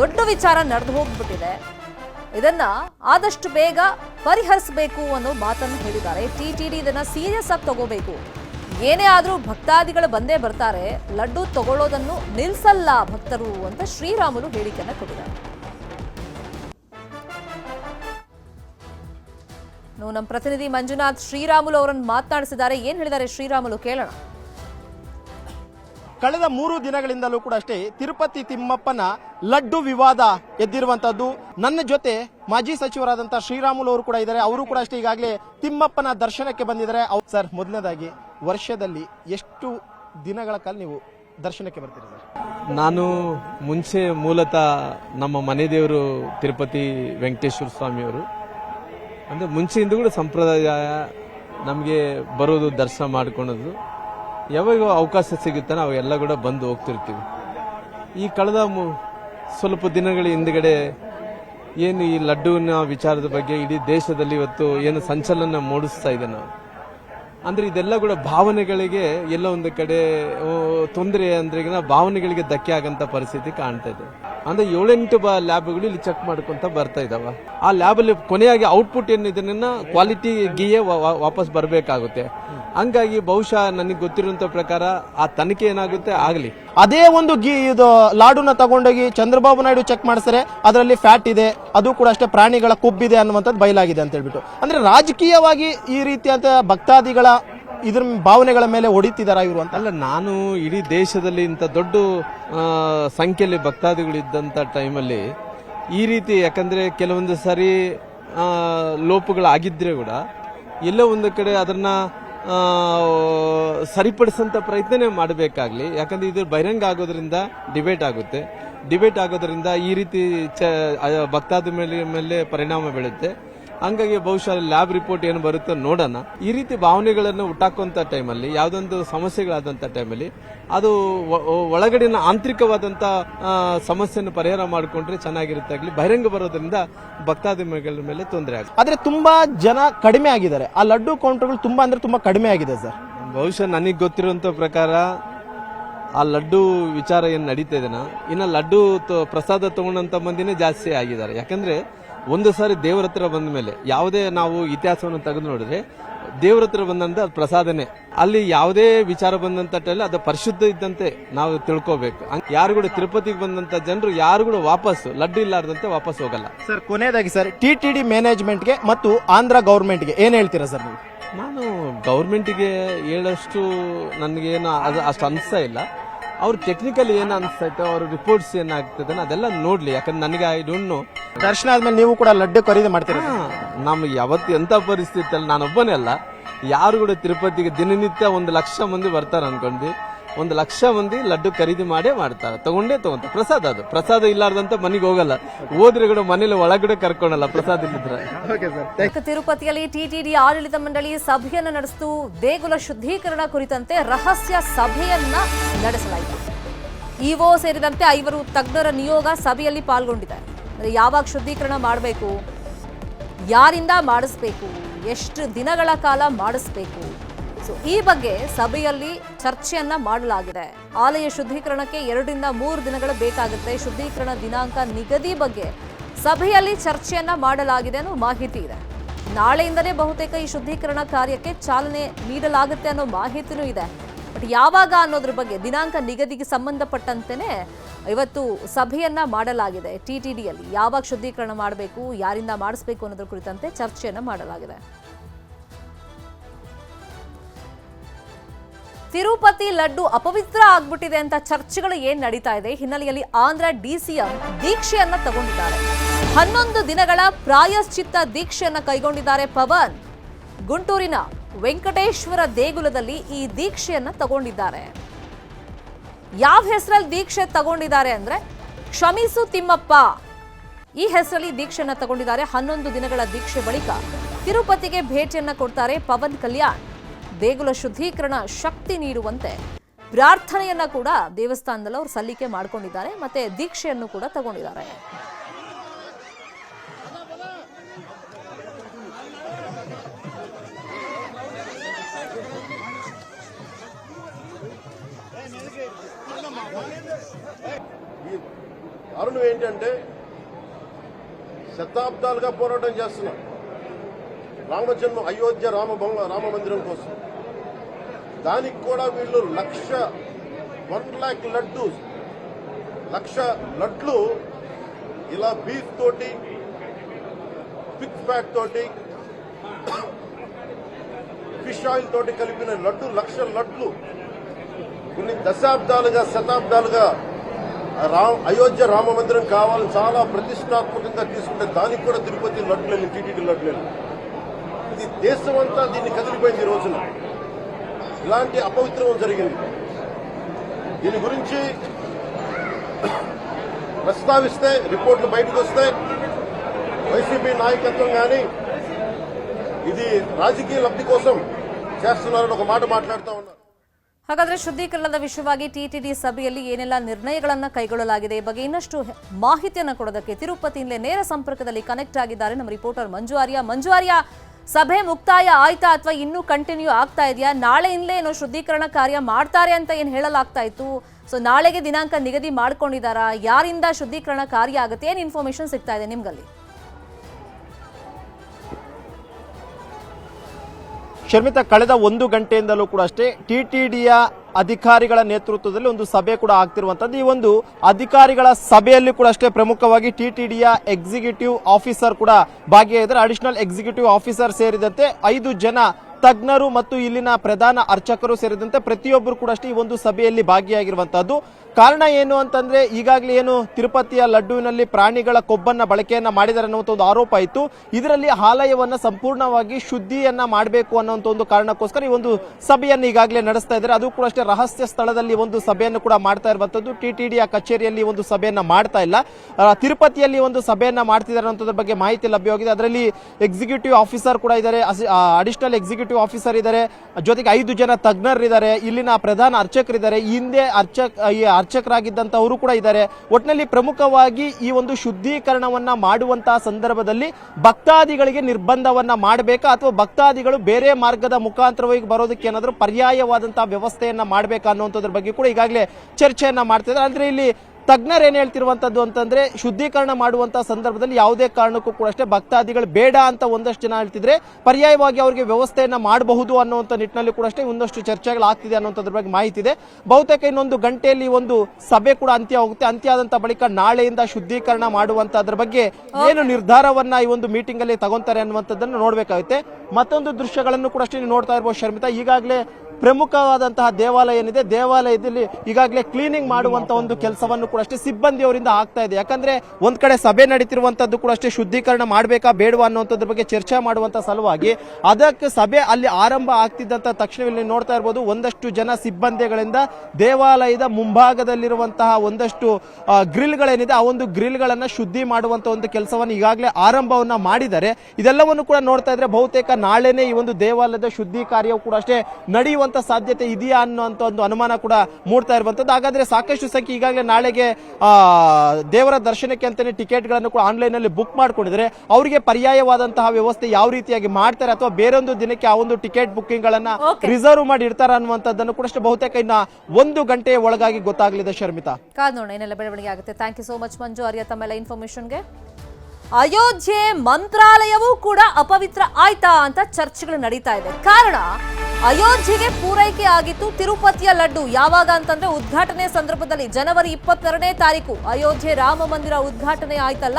ದೊಡ್ಡ ವಿಚಾರ ನಡೆದು ಹೋಗ್ಬಿಟ್ಟಿದೆ. ಇದನ್ನ ಆದಷ್ಟು ಬೇಗ ಪರಿಹರಿಸಬೇಕು ಅನ್ನೋ ಮಾತನ್ನು ಹೇಳಿದ್ದಾರೆ. ಟಿ ಟಿ ಡಿ ಇದನ್ನ ಸೀರಿಯಸ್ ಆಗಿ ತಗೋಬೇಕು. ಏನೇ ಆದರೂ ಭಕ್ತಾದಿಗಳು ಬಂದೇ ಬರ್ತಾರೆ, ಲಡ್ಡು ತಗೊಳ್ಳೋದನ್ನು ನಿಲ್ಸಲ್ಲ ಭಕ್ತರು ಅಂತ ಶ್ರೀರಾಮುಲು ಹೇಳಿಕೆಯನ್ನು ಕೊಟ್ಟಿದ್ದಾರೆ. ನಮ್ಮ ಪ್ರತಿನಿಧಿ ಮಂಜುನಾಥ್ ಶ್ರೀರಾಮುಲು ಅವರನ್ನು ಮಾತನಾಡಿಸಿದ್ದಾರೆ. ಏನ್ ಹೇಳಿದ್ದಾರೆ ಶ್ರೀರಾಮುಲು? ಕೇಳೋಣ. ಕಳೆದ ಮೂರು ದಿನಗಳಿಂದಲೂ ಕೂಡ ಅಷ್ಟೇ ತಿರುಪತಿ ತಿಮ್ಮಪ್ಪನ ಲಡ್ಡು ವಿವಾದ ಎದ್ದಿರುವಂತದ್ದು. ನನ್ನ ಜೊತೆ ಮಾಜಿ ಸಚಿವರಾದಂತಹ ಶ್ರೀರಾಮುಲು ಅವರು ಕೂಡ ಇದ್ದಾರೆ. ಅವರು ಕೂಡ ಅಷ್ಟೇ ಈಗಾಗಲೇ ತಿಮ್ಮಪ್ಪನ ದರ್ಶನಕ್ಕೆ ಬಂದಿದ್ದಾರೆ. ಸರ್, ಮೊದಲನೇದಾಗಿ ವರ್ಷದಲ್ಲಿ ಎಷ್ಟು ದಿನಗಳ ಕಾಲ ನೀವು ದರ್ಶನಕ್ಕೆ ಬರ್ತೀರಿ ಸರ್ ನಾನು ಮುಂಚೆ ಮೂಲತಃ ನಮ್ಮ ಮನೆ ದೇವರು ತಿರುಪತಿ ವೆಂಕಟೇಶ್ವರ ಸ್ವಾಮಿಯವರು ಅಂದರೆ ಮುಂಚೆಯಿಂದ ಕೂಡ ಸಂಪ್ರದಾಯ ನಮಗೆ ಬರೋದು, ದರ್ಶನ ಮಾಡ್ಕೊಳೋದು. ಯಾವಾಗ ಅವಕಾಶ ಸಿಗುತ್ತೆ ಅವೆಲ್ಲ ಕೂಡ ಬಂದು ಹೋಗ್ತಿರ್ತೀವಿ. ಈ ಕಳೆದ ಸ್ವಲ್ಪ ದಿನಗಳ ಹಿಂದ್ಗಡೆ ಏನು ಈ ಲಡ್ಡುವಿನ ವಿಚಾರದ ಬಗ್ಗೆ ಇಡೀ ದೇಶದಲ್ಲಿ ಇವತ್ತು ಏನು ಸಂಚಲನ ಮೂಡಿಸ್ತಾ ಇದೆ ನಾವು. ಅಂದ್ರೆ ಇದೆಲ್ಲ ಕೂಡ ಭಾವನೆಗಳಿಗೆ ಎಲ್ಲ ಒಂದು ಕಡೆ ತೊಂದರೆ ಅಂದ್ರೆ ಭಾವನೆಗಳಿಗೆ ಧಕ್ಕೆ ಆಗಂತ ಪರಿಸ್ಥಿತಿ ಕಾಣ್ತಾ ಇದೆ. ಅಂದ್ರೆ ಏಳೆಂಟು ಬ ಲ್ಯಾಬ್ಗಳು ಇಲ್ಲಿ ಚೆಕ್ ಮಾಡ್ಕೊಂತ ಬರ್ತಾ ಇದಾವ. ಆ ಲ್ಯಾಬ್ ಅಲ್ಲಿ ಕೊನೆಯಾಗಿ ಔಟ್ಪುಟ್ ಏನಿದೆ ಕ್ವಾಲಿಟಿ ಗೀಯೆ ವಾಪಸ್ ಬರಬೇಕಾಗುತ್ತೆ. ಹಂಗಾಗಿ ಬಹುಶಃ ನನಗೆ ಗೊತ್ತಿರುವಂತ ಪ್ರಕಾರ ಆ ತನಿಖೆ ಏನಾಗುತ್ತೆ? ಆಗಲಿ. ಅದೇ ಒಂದು ಗಿ, ಇದು ಲಾಡುನ ತಗೊಂಡೋಗಿ ಚಂದ್ರಬಾಬು ನಾಯ್ಡು ಚೆಕ್ ಮಾಡಿಸ್ತಾರೆ ಅದರಲ್ಲಿ ಫ್ಯಾಟ್ ಇದೆ, ಅದು ಕೂಡ ಅಷ್ಟೇ ಪ್ರಾಣಿಗಳ ಕೊಬ್ಬಿದೆ ಅನ್ನುವಂಥದ್ದು ಬಯಲಾಗಿದೆ ಅಂತ ಹೇಳ್ಬಿಟ್ಟು. ಅಂದ್ರೆ ರಾಜಕೀಯವಾಗಿ ಈ ರೀತಿಯಾದ ಭಕ್ತಾದಿಗಳ ಇದ್ರ ಭಾವನೆಗಳ ಮೇಲೆ ಹೊಡಿತಿದಾರ ಇವರು ಅಂತ? ಅಲ್ಲ, ನಾನು ಇಡೀ ದೇಶದಲ್ಲಿ ಇಂಥ ದೊಡ್ಡ ಸಂಖ್ಯೆಯಲ್ಲಿ ಭಕ್ತಾದಿಗಳಿದ್ದಂಥ ಟೈಮಲ್ಲಿ ಈ ರೀತಿ ಯಾಕಂದರೆ ಕೆಲವೊಂದು ಸಾರಿ ಲೋಪಗಳಾಗಿದ್ದರೆ ಕೂಡ ಎಲ್ಲೋ ಒಂದು ಕಡೆ ಅದನ್ನ ಸರಿಪಡಿಸುವಂಥ ಪ್ರಯತ್ನನೇ ಮಾಡಬೇಕಾಗ್ಲಿ. ಯಾಕಂದ್ರೆ ಇದು ಬಹಿರಂಗ ಆಗೋದ್ರಿಂದ ಡಿಬೇಟ್ ಆಗುತ್ತೆ. ಡಿಬೇಟ್ ಆಗೋದ್ರಿಂದ ಈ ರೀತಿ ಚ- ಭಕ್ತಾದಿ ಮೇಲೆ ಮೇಲೆ ಪರಿಣಾಮ ಬೀಳುತ್ತೆ. ಹಂಗಾಗಿ ಬಹುಶಃ ಲ್ಯಾಬ್ ರಿಪೋರ್ಟ್ ಏನು ಬರುತ್ತೋ ನೋಡೋಣ. ಈ ರೀತಿ ಭಾವನೆಗಳನ್ನು ಹುಟ್ಟಾಕುವಂತ ಟೈಮಲ್ಲಿ ಯಾವುದೊಂದು ಸಮಸ್ಯೆಗಳಾದಂತ ಟೈಮಲ್ಲಿ ಅದು ಒಳಗಡಿನ ಆಂತರಿಕವಾದಂತ ಆ, ಸಮಸ್ಯೆಯನ್ನು ಪರಿಹಾರ ಮಾಡಿಕೊಂಡ್ರೆ ಚೆನ್ನಾಗಿರುತ್ತೆ ಆಗ್ಲಿ. ಬಹಿರಂಗ ಬರೋದ್ರಿಂದ ಭಕ್ತಾದಿಮಗಳ ಮೇಲೆ ತೊಂದರೆ ಆಗುತ್ತೆ ಆದ್ರೆ ತುಂಬಾ ಜನ ಕಡಿಮೆ ಆಗಿದ್ದಾರೆ. ಆ ಲಡ್ಡು ಕೌಂಟರ್ಗಳು ತುಂಬಾ ಅಂದ್ರೆ ತುಂಬಾ ಕಡಿಮೆ ಆಗಿದೆ ಸರ್. ಬಹುಶಃ ನನಗೆ ಗೊತ್ತಿರುವಂತ ಪ್ರಕಾರ ಆ ಲಡ್ಡು ವಿಚಾರ ಏನು ನಡೀತಾ ಇದೆನ ಇನ್ನು ಲಡ್ಡು ಪ್ರಸಾದ ತಗೊಂಡಂತ ಮಂದಿನೇ ಜಾಸ್ತಿ ಆಗಿದ್ದಾರೆ. ಯಾಕಂದ್ರೆ ಒಂದು ಸಾರಿ ದೇವರ ಹತ್ರ ಬಂದ ಮೇಲೆ ಯಾವುದೇ ನಾವು ಇತಿಹಾಸವನ್ನು ತೆಗೆದು ನೋಡಿದ್ರೆ ದೇವರ ಹತ್ರ ಬಂದಂತ ಅದು ಪ್ರಸಾದನೆ. ಅಲ್ಲಿ ಯಾವುದೇ ವಿಚಾರ ಬಂದಂತ ಅದು ಪರಿಶುದ್ಧ ಇದ್ದಂತೆ ನಾವು ತಿಳ್ಕೋಬೇಕು. ಯಾರು ಕೂಡ ತಿರುಪತಿಗೆ ಬಂದಂತ ಜನರು ಯಾರು ಕೂಡ ವಾಪಸ್ ಲಡ್ಡು ಇಲ್ಲಾರದಂತೆ ವಾಪಸ್ ಹೋಗಲ್ಲ. ಸರ್ ಕೊನೆಯದಾಗಿ ಸರ್ ಟಿ ಟಿ ಡಿ ಮ್ಯಾನೇಜ್ಮೆಂಟ್ಗೆ ಮತ್ತು ಆಂಧ್ರ ಗೌರ್ಮೆಂಟ್ಗೆ ಏನ್ ಹೇಳ್ತೀರಾ ಸರ್ ನೀವು? ನಾನು ಗೌರ್ಮೆಂಟ್ಗೆ ಹೇಳಷ್ಟು ನನಗೇನು ಅದು ಅಷ್ಟು ಅನಿಸ್ತಾ ಇಲ್ಲ. ಅವ್ರು ಟೆಕ್ನಿಕಲಿ ಏನು ಅನಿಸ್ತೈತೆ ಅವ್ರ ರಿಪೋರ್ಟ್ಸ್ ಏನಾಗ್ತದೆ ಅದೆಲ್ಲ ನೋಡ್ಲಿ. ಯಾಕಂದ್ರೆ ನನಗೆ ಐ ಡೋಂಟ್ ನೋ ದರ್ಶನ ಆದ್ಮೇಲೆ ನೀವು ಕೂಡ ಲಡ್ಡು ಖರೀದಿ ಮಾಡ್ತೀರಾ ನಮ್ಗೆ ಯಾವತ್ತು ಎಂತ ಪರಿಸ್ಥಿತಿ ಅಲ್ಲಿ ನಾನೊಬ್ಬನೇ ಅಲ್ಲ. ಯಾರು ಕೂಡ ತಿರುಪತಿಗೆ ದಿನನಿತ್ಯ ಒಂದು ಲಕ್ಷ ಮಂದಿ ಬರ್ತಾರೆ ಅನ್ಕೊಂಡು ಒಂದು ಲಕ್ಷ ಮಂದಿ ಲಡ್ಡು ಖರೀದಿ ಮಾಡೇ ಮಾಡ್ತಾರೆ. ತಗೊಂಡೇ ತಗೊಂತ. ಪ್ರಸಾದ ಅದು. ಪ್ರಸಾದ ಇಲ್ಲಾರ್ದಂತ ಮನೆಗೆ ಹೋಗಲ್ಲ. ಹೋದ್ರೆ ಕೂಡ ಮನೇಲಿ ಒಳಗಡೆ ಕರ್ಕೊಳಲ್ಲ ಪ್ರಸಾದ ಇಲ್ಲಿದ್ರೆ ತಿರುಪತಿಯಲ್ಲಿ ಟಿಟಿಡಿ ಆಡಳಿತ ಮಂಡಳಿ ಸಭೆಯನ್ನ ನಡೆಸಿತು. ದೇಗುಲ ಶುದ್ಧೀಕರಣ ಕುರಿತಂತೆ ರಹಸ್ಯ ಸಭೆಯನ್ನ ನಡೆಸಲಾಯಿತು. ಇಒ ಸೇರಿದಂತೆ ಐವರು ತಜ್ಞರ ನಿಯೋಗ ಸಭೆಯಲ್ಲಿ ಪಾಲ್ಗೊಂಡಿದ್ದಾರೆ. ಅಂದ್ರೆ ಯಾವಾಗ ಶುದ್ಧೀಕರಣ ಮಾಡಬೇಕು? ಯಾರಿಂದ ಮಾಡಿಸ್ಬೇಕು? ಎಷ್ಟು ದಿನಗಳ ಕಾಲ ಮಾಡಿಸ್ಬೇಕು? ಸೊ ಈ ಬಗ್ಗೆ ಸಭೆಯಲ್ಲಿ ಚರ್ಚೆಯನ್ನ ಮಾಡಲಾಗಿದೆ. ಆಲಯ ಶುದ್ಧೀಕರಣಕ್ಕೆ ಎರಡರಿಂದ ಮೂರು ದಿನಗಳು ಬೇಕಾಗುತ್ತೆ. ಶುದ್ಧೀಕರಣ ದಿನಾಂಕ ನಿಗದಿ ಬಗ್ಗೆ ಸಭೆಯಲ್ಲಿ ಚರ್ಚೆಯನ್ನ ಮಾಡಲಾಗಿದೆ ಅನ್ನೋ ಮಾಹಿತಿ ಇದೆ. ನಾಳೆಯಿಂದಲೇ ಬಹುತೇಕ ಈ ಶುದ್ಧೀಕರಣ ಕಾರ್ಯಕ್ಕೆ ಚಾಲನೆ ನೀಡಲಾಗುತ್ತೆ ಅನ್ನೋ ಮಾಹಿತಿನೂ ಇದೆ. ಬಟ್ ಯಾವಾಗ ಅನ್ನೋದ್ರ ಬಗ್ಗೆ ದಿನಾಂಕ ನಿಗದಿಗೆ ಸಂಬಂಧಪಟ್ಟಂತೆಯೇ ಇವತ್ತು ಸಭೆಯನ್ನ ಮಾಡಲಾಗಿದೆ. ಟಿ ಟಿ ಡಿಯಲ್ಲಿ ಯಾವಾಗ ಶುದ್ಧೀಕರಣ ಮಾಡಬೇಕು, ಯಾರಿಂದ ಮಾಡಿಸ್ಬೇಕು ಅನ್ನೋದ್ರ ಕುರಿತಂತೆ ಚರ್ಚೆಯನ್ನ ಮಾಡಲಾಗಿದೆ. ತಿರುಪತಿ ಲಡ್ಡು ಅಪವಿತ್ರ ಆಗ್ಬಿಟ್ಟಿದೆ ಅಂತ ಚರ್ಚೆಗಳು ಏನ್ ನಡೀತಾ ಇದೆ? ಹಿನ್ನೆಲೆಯಲ್ಲಿ ಆಂಧ್ರ ಡಿಸಿಎಂ ದೀಕ್ಷೆಯನ್ನ ತಗೊಂಡಿದ್ದಾರೆ. ಹನ್ನೊಂದು ದಿನಗಳ ಪ್ರಾಯಶ್ಚಿತ್ತ ದೀಕ್ಷೆಯನ್ನ ಕೈಗೊಂಡಿದ್ದಾರೆ ಪವನ್. ಗುಂಟೂರಿನ ವೆಂಕಟೇಶ್ವರ ದೇಗುಲದಲ್ಲಿ ಈ ದೀಕ್ಷೆಯನ್ನ ತಗೊಂಡಿದ್ದಾರೆ. ಯಾವ ಹೆಸರಲ್ಲಿ ದೀಕ್ಷೆ ತಗೊಂಡಿದ್ದಾರೆ ಅಂದ್ರೆ ಕ್ಷಮಿಸು ತಿಮ್ಮಪ್ಪ. ಈ ಹೆಸರಲ್ಲಿ ದೀಕ್ಷೆಯನ್ನ ತಗೊಂಡಿದ್ದಾರೆ. ಹನ್ನೊಂದು ದಿನಗಳ ದೀಕ್ಷೆ ಬಳಿಕ ತಿರುಪತಿಗೆ ಭೇಟಿಯನ್ನ ಕೊಡ್ತಾರೆ ಪವನ್ ಕಲ್ಯಾಣ್. ದೇಗುಲ ಶುದ್ಧೀಕರಣ ಶಕ್ತಿ ನೀಡುವಂತೆ ಪ್ರಾರ್ಥನೆಯನ್ನ ಕೂಡ ದೇವಸ್ಥಾನದಲ್ಲಿ ಅವರು ಸಲ್ಲಿಕೆ ಮಾಡ್ಕೊಂಡಿದ್ದಾರೆ, ಮತ್ತೆ ದೀಕ್ಷೆಯನ್ನು ಕೂಡ ತಗೊಂಡಿದ್ದಾರೆ. కారణం ఏంటంటే శతాబ్దాలుగా పోరాటం చేస్తున్నాం రామజన్మ అయోధ్య రామ రామ మందిరం కోసం దానికి కూడా వీళ్ళు లక్ష వన్ ల్యాక్ లడ్డు లక్ష లడ్లు ఇలా బీఫ్ తోటి పిక్ ఫ్యాట్ తోటి ఫిష్ ఆయిల్ తోటి కలిపిన లడ్డు లక్ష లడ్లు. కొన్ని దశాబ్దాలుగా శతాబ్దాలుగా అయోధ్య రామ మందిరం కావాలని చాలా ప్రతిష్టాత్మకంగా తీసుకుంటే దానికి కూడా తిరుపతి లడ్లు టీటీడీ లడ్లు ఇది దేశం అంతా దీన్ని కదిలిపోయింది ఈ రోజున. ఇలాంటి అపవిత్రం జరిగింది దీని గురించి ప్రస్తావిస్తే రిపోర్ట్లు బయటకు వస్తాయి వైసీపీ నాయకత్వం కానీ ఇది రాజకీయ లబ్ధి కోసం చేస్తున్నారని ఒక మాట మాట్లాడుతూ ఉన్నారు ಹಾಗಾದ್ರೆ ಶುದ್ಧೀಕರಣದ ವಿಷಯವಾಗಿ ಟಿಟಿಡಿ ಸಭೆಯಲ್ಲಿ ಏನೆಲ್ಲ ನಿರ್ಣಯಗಳನ್ನ ಕೈಗೊಳ್ಳಲಾಗಿದೆ ಈ ಬಗ್ಗೆ ಇನ್ನಷ್ಟು ಹೆ- ಮಾಹಿತಿಯನ್ನ ಕೊಡೋದಕ್ಕೆ ತಿರುಪತಿಯಿಂದಲೇ ನೇರ ಸಂಪರ್ಕದಲ್ಲಿ ಕನೆಕ್ಟ್ ಆಗಿದ್ದಾರೆ ನಮ್ಮ ರಿಪೋರ್ಟರ್ ಮಂಜು ಆರ್ಯ ಮಂಜು ಆರ್ಯ ಸಭೆ ಮುಕ್ತಾಯ ಆಯ್ತಾ ಅಥವಾ ಇನ್ನೂ ಕಂಟಿನ್ಯೂ ಆಗ್ತಾ ಇದೆಯಾ? ನಾಳೆಯಿಂದಲೇ ಏನೋ ಶುದ್ಧೀಕರಣ ಕಾರ್ಯ ಮಾಡ್ತಾರೆ ಅಂತ ಏನು ಹೇಳಲಾಗ್ತಾ ಇತ್ತು? ಸೊ ನಾಳೆಗೆ ದಿನಾಂಕ ನಿಗದಿ ಮಾಡ್ಕೊಂಡಿದ್ದಾರಾ? ಯಾರಿಂದ ಶುದ್ಧೀಕರಣ ಕಾರ್ಯ ಆಗುತ್ತೆ? ಏನು ಇನ್ಫಾರ್ಮೇಶನ್ ಸಿಗ್ತಾ ಇದೆ ನಿಮ್ಗಲ್ಲಿ? ಶರ್ಮಿತಾ ಕಳೆದ ಒಂದು ಗಂಟೆಯಿಂದಲೂ ಕೂಡ ಅಷ್ಟೇ ಟಿಟಿಡಿಯ ಅಧಿಕಾರಿಗಳ ನೇತೃತ್ವದಲ್ಲಿ ಒಂದು ಸಭೆ ಕೂಡ ಆಗ್ತಿರುವಂತದ್ದು ಈ ಒಂದು ಅಧಿಕಾರಿಗಳ ಸಭೆಯಲ್ಲಿ ಕೂಡ ಅಷ್ಟೇ ಪ್ರಮುಖವಾಗಿ ಟಿಟಿಡಿಯ ಎಕ್ಸಿಕ್ಯೂಟಿವ್ ಆಫೀಸರ್ ಕೂಡ ಭಾಗಿಯಾಗಿದ್ದಾರೆ. ಅಡಿಷನಲ್ ಎಕ್ಸಿಕ್ಯೂಟಿವ್ ಆಫೀಸರ್ ಸೇರಿದಂತೆ ಐದು ಜನ ತಜ್ಞರು ಮತ್ತು ಇಲ್ಲಿನ ಪ್ರಧಾನ ಅರ್ಚಕರು ಸೇರಿದಂತೆ ಪ್ರತಿಯೊಬ್ಬರು ಕೂಡ ಅಷ್ಟೇ ಈ ಒಂದು ಸಭೆಯಲ್ಲಿ ಭಾಗಿಯಾಗಿರುವಂತಹದ್ದು ಕಾರಣ ಏನು ಅಂತಂದ್ರೆ ಈಗಾಗಲೇ ಏನು ತಿರುಪತಿಯ ಲಡ್ಡುವಿನಲ್ಲಿ ಪ್ರಾಣಿಗಳ ಕೊಬ್ಬನ್ನ ಬಳಕೆಯನ್ನ ಮಾಡಿದ್ದಾರೆ ಅನ್ನುವಂಥ ಒಂದು ಆರೋಪ ಇತ್ತು. ಇದರಲ್ಲಿ ಆಲಯವನ್ನ ಸಂಪೂರ್ಣವಾಗಿ ಶುದ್ಧಿಯನ್ನ ಮಾಡಬೇಕು ಅನ್ನುವಂಥ ಒಂದು ಕಾರಣಕ್ಕೋಸ್ಕರ ಈ ಒಂದು ಸಭೆಯನ್ನು ಈಗಾಗಲೇ ನಡೆಸ್ತಾ ಇದ್ದಾರೆ. ಅದು ಕೂಡ ಅಷ್ಟೇ ರಹಸ್ಯ ಸ್ಥಳದಲ್ಲಿ ಒಂದು ಸಭೆಯನ್ನು ಕೂಡ ಮಾಡ್ತಾ ಇರುವಂತದ್ದು. ಆ ಕಚೇರಿಯಲ್ಲಿ ಒಂದು ಸಭೆಯನ್ನ ಮಾಡ್ತಾ ಇಲ್ಲ. ತಿರುಪತಿಯಲ್ಲಿ ಒಂದು ಸಭೆಯನ್ನ ಮಾಡ್ತಿದ್ದಾರೆ ಅನ್ನೋದ್ರ ಬಗ್ಗೆ ಮಾಹಿತಿ ಲಭ್ಯವಾಗಿದೆ. ಅದರಲ್ಲಿ ಎಕ್ಸಿಕ್ಯೂಟಿವ್ ಆಫೀಸರ್ ಕೂಡ ಇದ್ದಾರೆ. ಅಡಿಷನಲ್ ಎಕ್ಸಿಕ್ಯೂಟಿವ್ ಆಫೀಸರ್ ಇದ್ದಾರೆ. ಜೊತೆಗೆ ಐದು ಜನ ತಜ್ಞರಿದ್ದಾರೆ. ಇಲ್ಲಿನ ಪ್ರಧಾನ ಅರ್ಚಕರಿದ್ದಾರೆ. ಹಿಂದೆ ಅರ್ಚಕ್ ಈ ಅರ್ಚಕರಾಗಿದ್ದಂತವರು ಕೂಡ ಇದ್ದಾರೆ. ಒಟ್ಟಿನಲ್ಲಿ ಪ್ರಮುಖವಾಗಿ ಈ ಒಂದು ಶುದ್ಧೀಕರಣವನ್ನ ಮಾಡುವಂತಹ ಸಂದರ್ಭದಲ್ಲಿ ಭಕ್ತಾದಿಗಳಿಗೆ ನಿರ್ಬಂಧವನ್ನ ಮಾಡಬೇಕಾ? ಅಥವಾ ಭಕ್ತಾದಿಗಳು ಬೇರೆ ಮಾರ್ಗದ ಮುಖಾಂತರವಾಗಿ ಬರೋದಕ್ಕೆ ಏನಾದರೂ ಪರ್ಯಾಯವಾದಂತಹ ವ್ಯವಸ್ಥೆಯನ್ನ ಮಾಡಬೇಕಾ ಅನ್ನುವಂಥದ್ರ ಬಗ್ಗೆ ಕೂಡ ಈಗಾಗಲೇ ಚರ್ಚೆಯನ್ನ ಮಾಡ್ತಿದ್ದಾರೆ ಅಂದ್ರೆ ಇಲ್ಲಿ ತಜ್ಞರು ಏನು ಹೇಳ್ತಿರುವಂತದ್ದು ಅಂತಂದ್ರೆ ಶುದ್ಧೀಕರಣ ಮಾಡುವಂತಹ ಸಂದರ್ಭದಲ್ಲಿ ಯಾವುದೇ ಕಾರಣಕ್ಕೂ ಕೂಡ ಅಷ್ಟೇ ಭಕ್ತಾದಿಗಳು ಬೇಡ ಅಂತ ಒಂದಷ್ಟು ಜನ ಹೇಳ್ತಿದ್ರೆ ಪರ್ಯಾಯವಾಗಿ ಅವರಿಗೆ ವ್ಯವಸ್ಥೆಯನ್ನ ಮಾಡಬಹುದು ಅನ್ನುವಂಥ ನಿಟ್ಟಿನಲ್ಲಿ ಕೂಡ ಅಷ್ಟೇ ಒಂದಷ್ಟು ಚರ್ಚೆಗಳು ಆಗ್ತಿದೆ ಅನ್ನುವಂಥದ್ರ ಬಗ್ಗೆ ಮಾಹಿತಿ ಇದೆ. ಬಹುತೇಕ ಇನ್ನೊಂದು ಗಂಟೆಯಲ್ಲಿ ಒಂದು ಸಭೆ ಕೂಡ ಅಂತ್ಯ ಹೋಗುತ್ತೆ ಅಂತ್ಯ ಆದಂತ ಬಳಿಕ ನಾಳೆಯಿಂದ ಶುದ್ಧೀಕರಣ ಮಾಡುವಂತದ್ರ ಬಗ್ಗೆ ಏನು ನಿರ್ಧಾರವನ್ನ ಈ ಒಂದು ಮೀಟಿಂಗ್ ಅಲ್ಲಿ ತಗೊಂತಾರೆ ಅನ್ನುವಂಥದ್ದನ್ನು ನೋಡಬೇಕಾಗುತ್ತೆ. ಮತ್ತೊಂದು ದೃಶ್ಯಗಳನ್ನು ಕೂಡ ಅಷ್ಟೇ ನೀವು ನೋಡ್ತಾ ಇರ್ಬೋದು ಶರ್ಮಿತಾ. ಈಗಾಗಲೇ ಪ್ರಮುಖವಾದಂತಹ ದೇವಾಲಯ ಏನಿದೆ, ದೇವಾಲಯದಲ್ಲಿ ಈಗಾಗಲೇ ಕ್ಲೀನಿಂಗ್ ಮಾಡುವಂತಹ ಒಂದು ಕೆಲಸವನ್ನು ಕೂಡ ಅಷ್ಟೇ ಸಿಬ್ಬಂದಿಯವರಿಂದ ಆಗ್ತಾ ಇದೆ. ಯಾಕಂದ್ರೆ ಒಂದ್ ಕಡೆ ಸಭೆ ನಡೀತಿರುವಂತದ್ದು ಕೂಡ ಅಷ್ಟೇ ಶುದ್ಧೀಕರಣ ಮಾಡಬೇಕಾ ಬೇಡವಾ ಅನ್ನುವಂಥದ್ರ ಬಗ್ಗೆ ಚರ್ಚೆ ಮಾಡುವಂತ ಸಲುವಾಗಿ ಅದಕ್ಕೆ ಸಭೆ ಅಲ್ಲಿ ಆರಂಭ ಆಗ್ತಿದ್ದಂತ ತಕ್ಷಣ ಇಲ್ಲಿ ನೋಡ್ತಾ ಇರ್ಬೋದು, ಒಂದಷ್ಟು ಜನ ಸಿಬ್ಬಂದಿಗಳಿಂದ ದೇವಾಲಯದ ಮುಂಭಾಗದಲ್ಲಿರುವಂತಹ ಒಂದಷ್ಟು ಗ್ರಿಲ್ ಗ್ರಿಲ್ಗಳೇನಿದೆ, ಆ ಒಂದು ಗ್ರಿಲ್ಗಳನ್ನ ಶುದ್ಧಿ ಮಾಡುವಂತ ಒಂದು ಕೆಲಸವನ್ನು ಈಗಾಗಲೇ ಆರಂಭವನ್ನ ಮಾಡಿದ್ದಾರೆ. ಇದೆಲ್ಲವನ್ನು ಕೂಡ ನೋಡ್ತಾ ಇದ್ರೆ ಬಹುತೇಕ ನಾಳೆನೇ ಈ ಒಂದು ದೇವಾಲಯದ ಶುದ್ಧಿ ಕಾರ್ಯವು ಕೂಡ ಅಷ್ಟೇ ನಡೆಯುವಂತ ಸಾಧ್ಯತೆ ಇದೆಯಾ ಅನ್ನುವಂತ ಒಂದು ಅನುಮಾನ ಕೂಡ ಮೂಡ್ತಾ ಇರುವಂತದ್ದು. ಹಾಗಾದ್ರೆ ಸಾಕಷ್ಟು ಸಂಖ್ಯೆ ಈಗಾಗಲೇ ನಾಳೆಗೆ ದೇವರ ದರ್ಶನಕ್ಕೆ ಅಂತಾನೆ ಟಿಕೆಟ್ಗಳನ್ನು ಕೂಡ ಆನ್ಲೈನ್ನಲ್ಲಿ ಬುಕ್ ಮಾಡ್ಕೊಂಡಿದ್ರೆ ಅವರಿಗೆ ಪರ್ಯಾಯವಾದಂತಹ ವ್ಯವಸ್ಥೆ ಯಾವ ರೀತಿಯಾಗಿ ಮಾಡ್ತಾರೆ ಅಥವಾ ಬೇರೊಂದು ದಿನಕ್ಕೆ ಆ ಒಂದು ಟಿಕೆಟ್ ಬುಕ್ಕಿಂಗ್ ಗಳನ್ನ. ರಿಸರ್ವ್ ಮಾಡಿ ಇಡ್ತಾರ ಅನ್ನುವಂಥದ್ದನ್ನು ಕೂಡ ಅಷ್ಟೇ ಬಹುತೇಕ ಇನ್ನ ಒಂದು ಗಂಟೆಯ ಒಳಗಾಗಿ ಗೊತ್ತಾಗಲಿದೆ ಶರ್ಮಿತಾ. ಕಾದ್ ನೋಡೋಣ ಏನೆಲ್ಲ ಬೆಳವಣಿಗೆ ಆಗುತ್ತೆ. Thank you so much Manju Arya ತಮ್ಮೆಲ್ಲ ಇನ್ಫಾರ್ಮೇಶನ್ಗೆ ಅಯೋಧ್ಯೆ ಮಂತ್ರಾಲಯವೂ ಕೂಡ ಅಪವಿತ್ರ ಆಯ್ತಾ ಅಂತ ಚರ್ಚೆಗಳು ನಡೀತಾ ಇದೆ. ಕಾರಣ, ಅಯೋಧ್ಯೆಗೆ ಪೂರೈಕೆ ಆಗಿತ್ತು ತಿರುಪತಿಯ ಲಡ್ಡು. ಯಾವಾಗ ಅಂತಂದ್ರೆ ಉದ್ಘಾಟನೆ ಸಂದರ್ಭದಲ್ಲಿ ಜನವರಿ ಇಪ್ಪತ್ತೆರಡನೇ ತಾರೀಕು ಅಯೋಧ್ಯೆ ರಾಮ ಮಂದಿರ ಉದ್ಘಾಟನೆ ಆಯ್ತಲ್ಲ?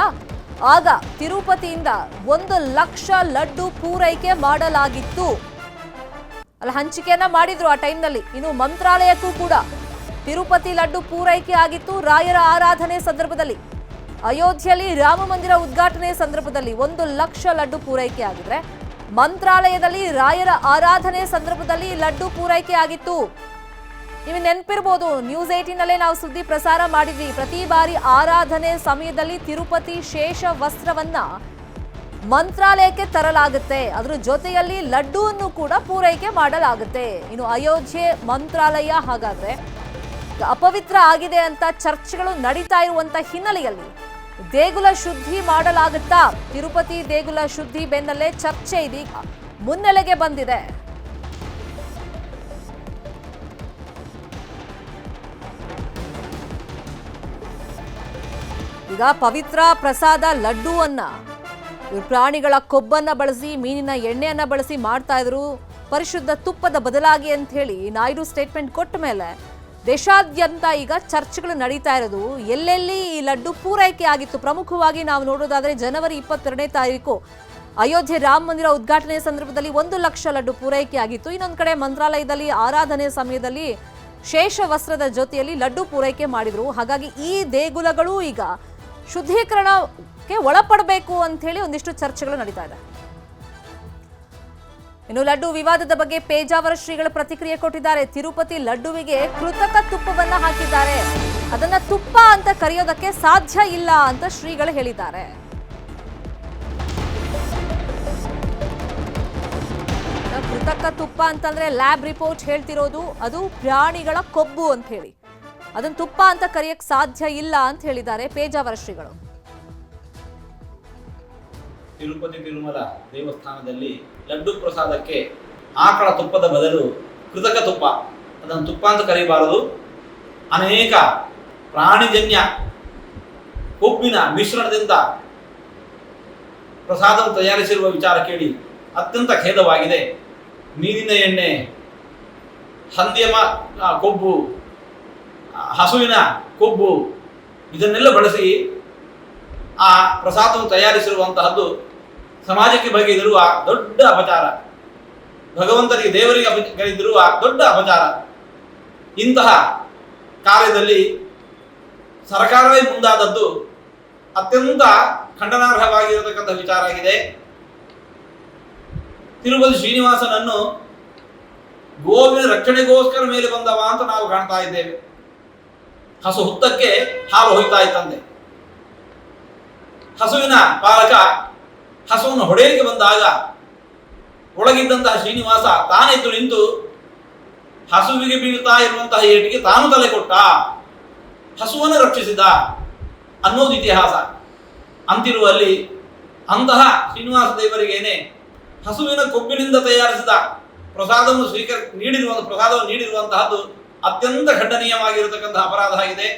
ಆಗ ತಿರುಪತಿಯಿಂದ ಒಂದು ಲಕ್ಷ ಲಡ್ಡು ಪೂರೈಕೆ ಮಾಡಲಾಗಿತ್ತು. ಅಲ್ಲ, ಹಂಚಿಕೆಯನ್ನ ಮಾಡಿದ್ರು ಆ ಟೈಮ್ನಲ್ಲಿ. ಇನ್ನು ಮಂತ್ರಾಲಯಕ್ಕೂ ಕೂಡ ತಿರುಪತಿ ಲಡ್ಡು ಪೂರೈಕೆ ಆಗಿತ್ತು. ರಾಯರ ಆರಾಧನೆ ಸಂದರ್ಭದಲ್ಲಿ ಅಯೋಧ್ಯೆಯಲ್ಲಿ ರಾಮ ಮಂದಿರ ಉದ್ಘಾಟನೆ ಸಂದರ್ಭದಲ್ಲಿ ಒಂದು ಲಕ್ಷ ಲಡ್ಡು ಪೂರೈಕೆ ಆಗಿದ್ರೆ ಮಂತ್ರಾಲಯದಲ್ಲಿ ರಾಯರ ಆರಾಧನೆ ಸಂದರ್ಭದಲ್ಲಿ ಲಡ್ಡು ಪೂರೈಕೆ ಆಗಿತ್ತು. ನೀವು ನೆನಪಿರ್ಬೋದು ನ್ಯೂಸ್ ಏಟಿನಲ್ಲೇ ನಾವು ಸುದ್ದಿ ಪ್ರಸಾರ ಮಾಡಿದ್ವಿ. ಪ್ರತಿ ಬಾರಿ ಆರಾಧನೆ ಸಮಯದಲ್ಲಿ ತಿರುಪತಿ ಶೇಷ ವಸ್ತ್ರವನ್ನ ಮಂತ್ರಾಲಯಕ್ಕೆ ತರಲಾಗುತ್ತೆ. ಅದರ ಜೊತೆಯಲ್ಲಿ ಲಡ್ಡುವನ್ನು ಕೂಡ ಪೂರೈಕೆ ಮಾಡಲಾಗುತ್ತೆ. ಇನ್ನು ಅಯೋಧ್ಯೆ ಮಂತ್ರಾಲಯ ಹಾಗಾದ್ರೆ ಅಪವಿತ್ರ ಆಗಿದೆ ಅಂತ ಚರ್ಚೆಗಳು ನಡೀತಾ ಇರುವಂತ ಹಿನ್ನೆಲೆಯಲ್ಲಿ ದೇಗುಲ ಶುದ್ಧಿ ಮಾಡಲಾಗುತ್ತಾ? ತಿರುಪತಿ ದೇಗುಲ ಶುದ್ಧಿ ಬೆನ್ನಲ್ಲೇ ಚರ್ಚೆ ಇದೀಗ. ಮುನ್ನೆಲೆಗೆ ಬಂದಿದೆ. ಈಗ ಪವಿತ್ರ ಪ್ರಸಾದ ಲಡ್ಡುವನ್ನ. ಪ್ರಾಣಿಗಳ ಕೊಬ್ಬನ್ನ ಬಳಸಿ, ಮೀನಿನ ಎಣ್ಣೆಯನ್ನ ಬಳಸಿ ಮಾಡ್ತಾ ಇದ್ರು. ಪರಿಶುದ್ಧ ತುಪ್ಪದ ಬದಲಾಗಿ ಅಂತ ಹೇಳಿ ನಾಯ್ಡು ಸ್ಟೇಟ್ಮೆಂಟ್ ಕೊಟ್ಟ ಮೇಲೆ ದೇಶಾದ್ಯಂತ ಈಗ ಚರ್ಚೆಗಳು ನಡೀತಾ ಇರೋದು. ಎಲ್ಲೆಲ್ಲಿ ಈ ಲಡ್ಡು ಪೂರೈಕೆ ಆಗಿತ್ತು? ಪ್ರಮುಖವಾಗಿ ನಾವು ನೋಡೋದಾದ್ರೆ ಜನವರಿ ಇಪ್ಪತ್ತೆರಡನೇ ತಾರೀಕು. ಅಯೋಧ್ಯೆ ರಾಮ ಮಂದಿರ ಉದ್ಘಾಟನೆ ಸಂದರ್ಭದಲ್ಲಿ ಒಂದು ಲಕ್ಷ ಲಡ್ಡು ಪೂರೈಕೆ ಆಗಿತ್ತು. ಇನ್ನೊಂದು ಕಡೆ ಮಂತ್ರಾಲಯದಲ್ಲಿ ಆರಾಧನೆ ಸಮಯದಲ್ಲಿ ಶೇಷ ವಸ್ತ್ರದ ಜೊತೆಯಲ್ಲಿ ಲಡ್ಡು ಪೂರೈಕೆ ಮಾಡಿದ್ರು. ಹಾಗಾಗಿ ಈ ದೇಗುಲಗಳು ಈಗ ಶುದ್ಧೀಕರಣಕ್ಕೆ ಒಳಪಡಬೇಕು ಅಂತ ಹೇಳಿ ಒಂದಿಷ್ಟು ಚರ್ಚೆಗಳು ನಡೀತಾ ಇದೆ. ಇನ್ನು ಲಡ್ಡು ವಿವಾದದ ಬಗ್ಗೆ ಪೇಜಾವರ ಶ್ರೀಗಳು ಪ್ರತಿಕ್ರಿಯೆ ಕೊಟ್ಟಿದ್ದಾರೆ. ತಿರುಪತಿ ಲಡ್ಡುವಿಗೆ ಕೃತಕ ತುಪ್ಪವನ್ನ ಹಾಕಿದ್ದಾರೆ. ಅದನ್ನ ತುಪ್ಪ ಅಂತ ಕರೆಯೋದಕ್ಕೆ ಸಾಧ್ಯ ಇಲ್ಲ ಅಂತ ಶ್ರೀಗಳು ಹೇಳಿದ್ದಾರೆ. ಕೃತಕ ತುಪ್ಪ ಅಂತಂದ್ರೆ ಲ್ಯಾಬ್ ರಿಪೋರ್ಟ್ ಹೇಳ್ತಿರೋದು, ಅದು ಪ್ರಾಣಿಗಳ ಕೊಬ್ಬು ಅಂತ ಹೇಳಿ. ಅದನ್ನ ತುಪ್ಪ ಅಂತ ಕರೆಯಕ್ಕೆ ಸಾಧ್ಯ ಇಲ್ಲ ಅಂತ ಹೇಳಿದ್ದಾರೆ ಪೇಜಾವರ ಶ್ರೀಗಳು. ತಿರುಪತಿ ತಿರುಮಲ ದೇವಸ್ಥಾನದಲ್ಲಿ ಲಡ್ಡು ಪ್ರಸಾದಕ್ಕೆ ಆಕಳ ತುಪ್ಪದ ಬದಲು ಕೃತಕ ತುಪ್ಪ. ಅದನ್ನು ತುಪ್ಪ ಅಂತ ಕರೀಬಾರದು. ಅನೇಕ ಪ್ರಾಣಿಜನ್ಯ ಕೊಬ್ಬಿನ ಮಿಶ್ರಣದಿಂದ ಪ್ರಸಾದವನ್ನು ತಯಾರಿಸಿರುವ ವಿಚಾರ ಕೇಳಿ ಅತ್ಯಂತ ಖೇದವಾಗಿದೆ. ಮೀನಿನ ಎಣ್ಣೆ, ಹಂದಿಯ ಕೊಬ್ಬು, ಹಸುವಿನ ಕೊಬ್ಬು, ಇದನ್ನೆಲ್ಲ ಬಳಸಿ ಆ ಪ್ರಸಾದವನ್ನು ತಯಾರಿಸಿರುವಂತಹದ್ದು ಸಮಾಜಕ್ಕೆ ಬಗೆದಿರುವ ದೊಡ್ಡ ಅಪಚಾರ. ಭಗವಂತನಿಗೆ ದೇವರಿಗೆ ಬಗೆದಿರುವ ದೊಡ್ಡ ಅಪಚಾರ. ಇಂತಹ ಕಾರ್ಯದಲ್ಲಿ ಸರ್ಕಾರವೇ ಮುಂದಾದದ್ದು ಅತ್ಯಂತ ಖಂಡನಾರ್ಹವಾಗಿರತಕ್ಕಂಥ ವಿಚಾರ ಆಗಿದೆ. ತಿರುಪತಿ ಶ್ರೀನಿವಾಸನನ್ನು ಗೋವಿನ ರಕ್ಷಣೆಗೋಸ್ಕರ ಮೇಲೆ ಬಂದವ ಅಂತ ನಾವು ಕಾಣ್ತಾ ಇದ್ದೇವೆ. ಹಸು ಹುತ್ತಕ್ಕೆ ಹಾಲು ಹೋಯ್ತಾ ಇತ್ತಂತೆ ಹಸುವಿನ ಪಾಲಕ ಹಸುವನ್ನು ಹೊಡೆಯಲಿಕ್ಕೆ ಬಂದಾಗ ಒಳಗಿದ್ದಂತಹ ಶ್ರೀನಿವಾಸ ತಾನೆದ್ದು ನಿಂತು ಹಸುವಿಗೆ ಬೀಳ್ತಾ ಇರುವಂತಹ ಏಟಿಗೆ ತಾನು ತಲೆ ಕೊಟ್ಟ. ಹಸುವನ್ನು ರಕ್ಷಿಸಿದ ಅನ್ನೋದು ಇತಿಹಾಸ. ಅಂತಿರುವಲ್ಲಿ ಅಂತಹ ಶ್ರೀನಿವಾಸ ದೇವರಿಗೇನೆ ಹಸುವಿನ ಕೊಬ್ಬಿನಿಂದ ತಯಾರಿಸಿದ ಪ್ರಸಾದವನ್ನು ಸ್ವೀಕರಿ, ನೀಡಿರುವ ಪ್ರಸಾದವನ್ನು ನೀಡಿರುವಂತಹದ್ದು ಅತ್ಯಂತ ಖಂಡನೀಯವಾಗಿರತಕ್ಕಂತಹ ಅಪರಾಧ ಆಗಿದೆ.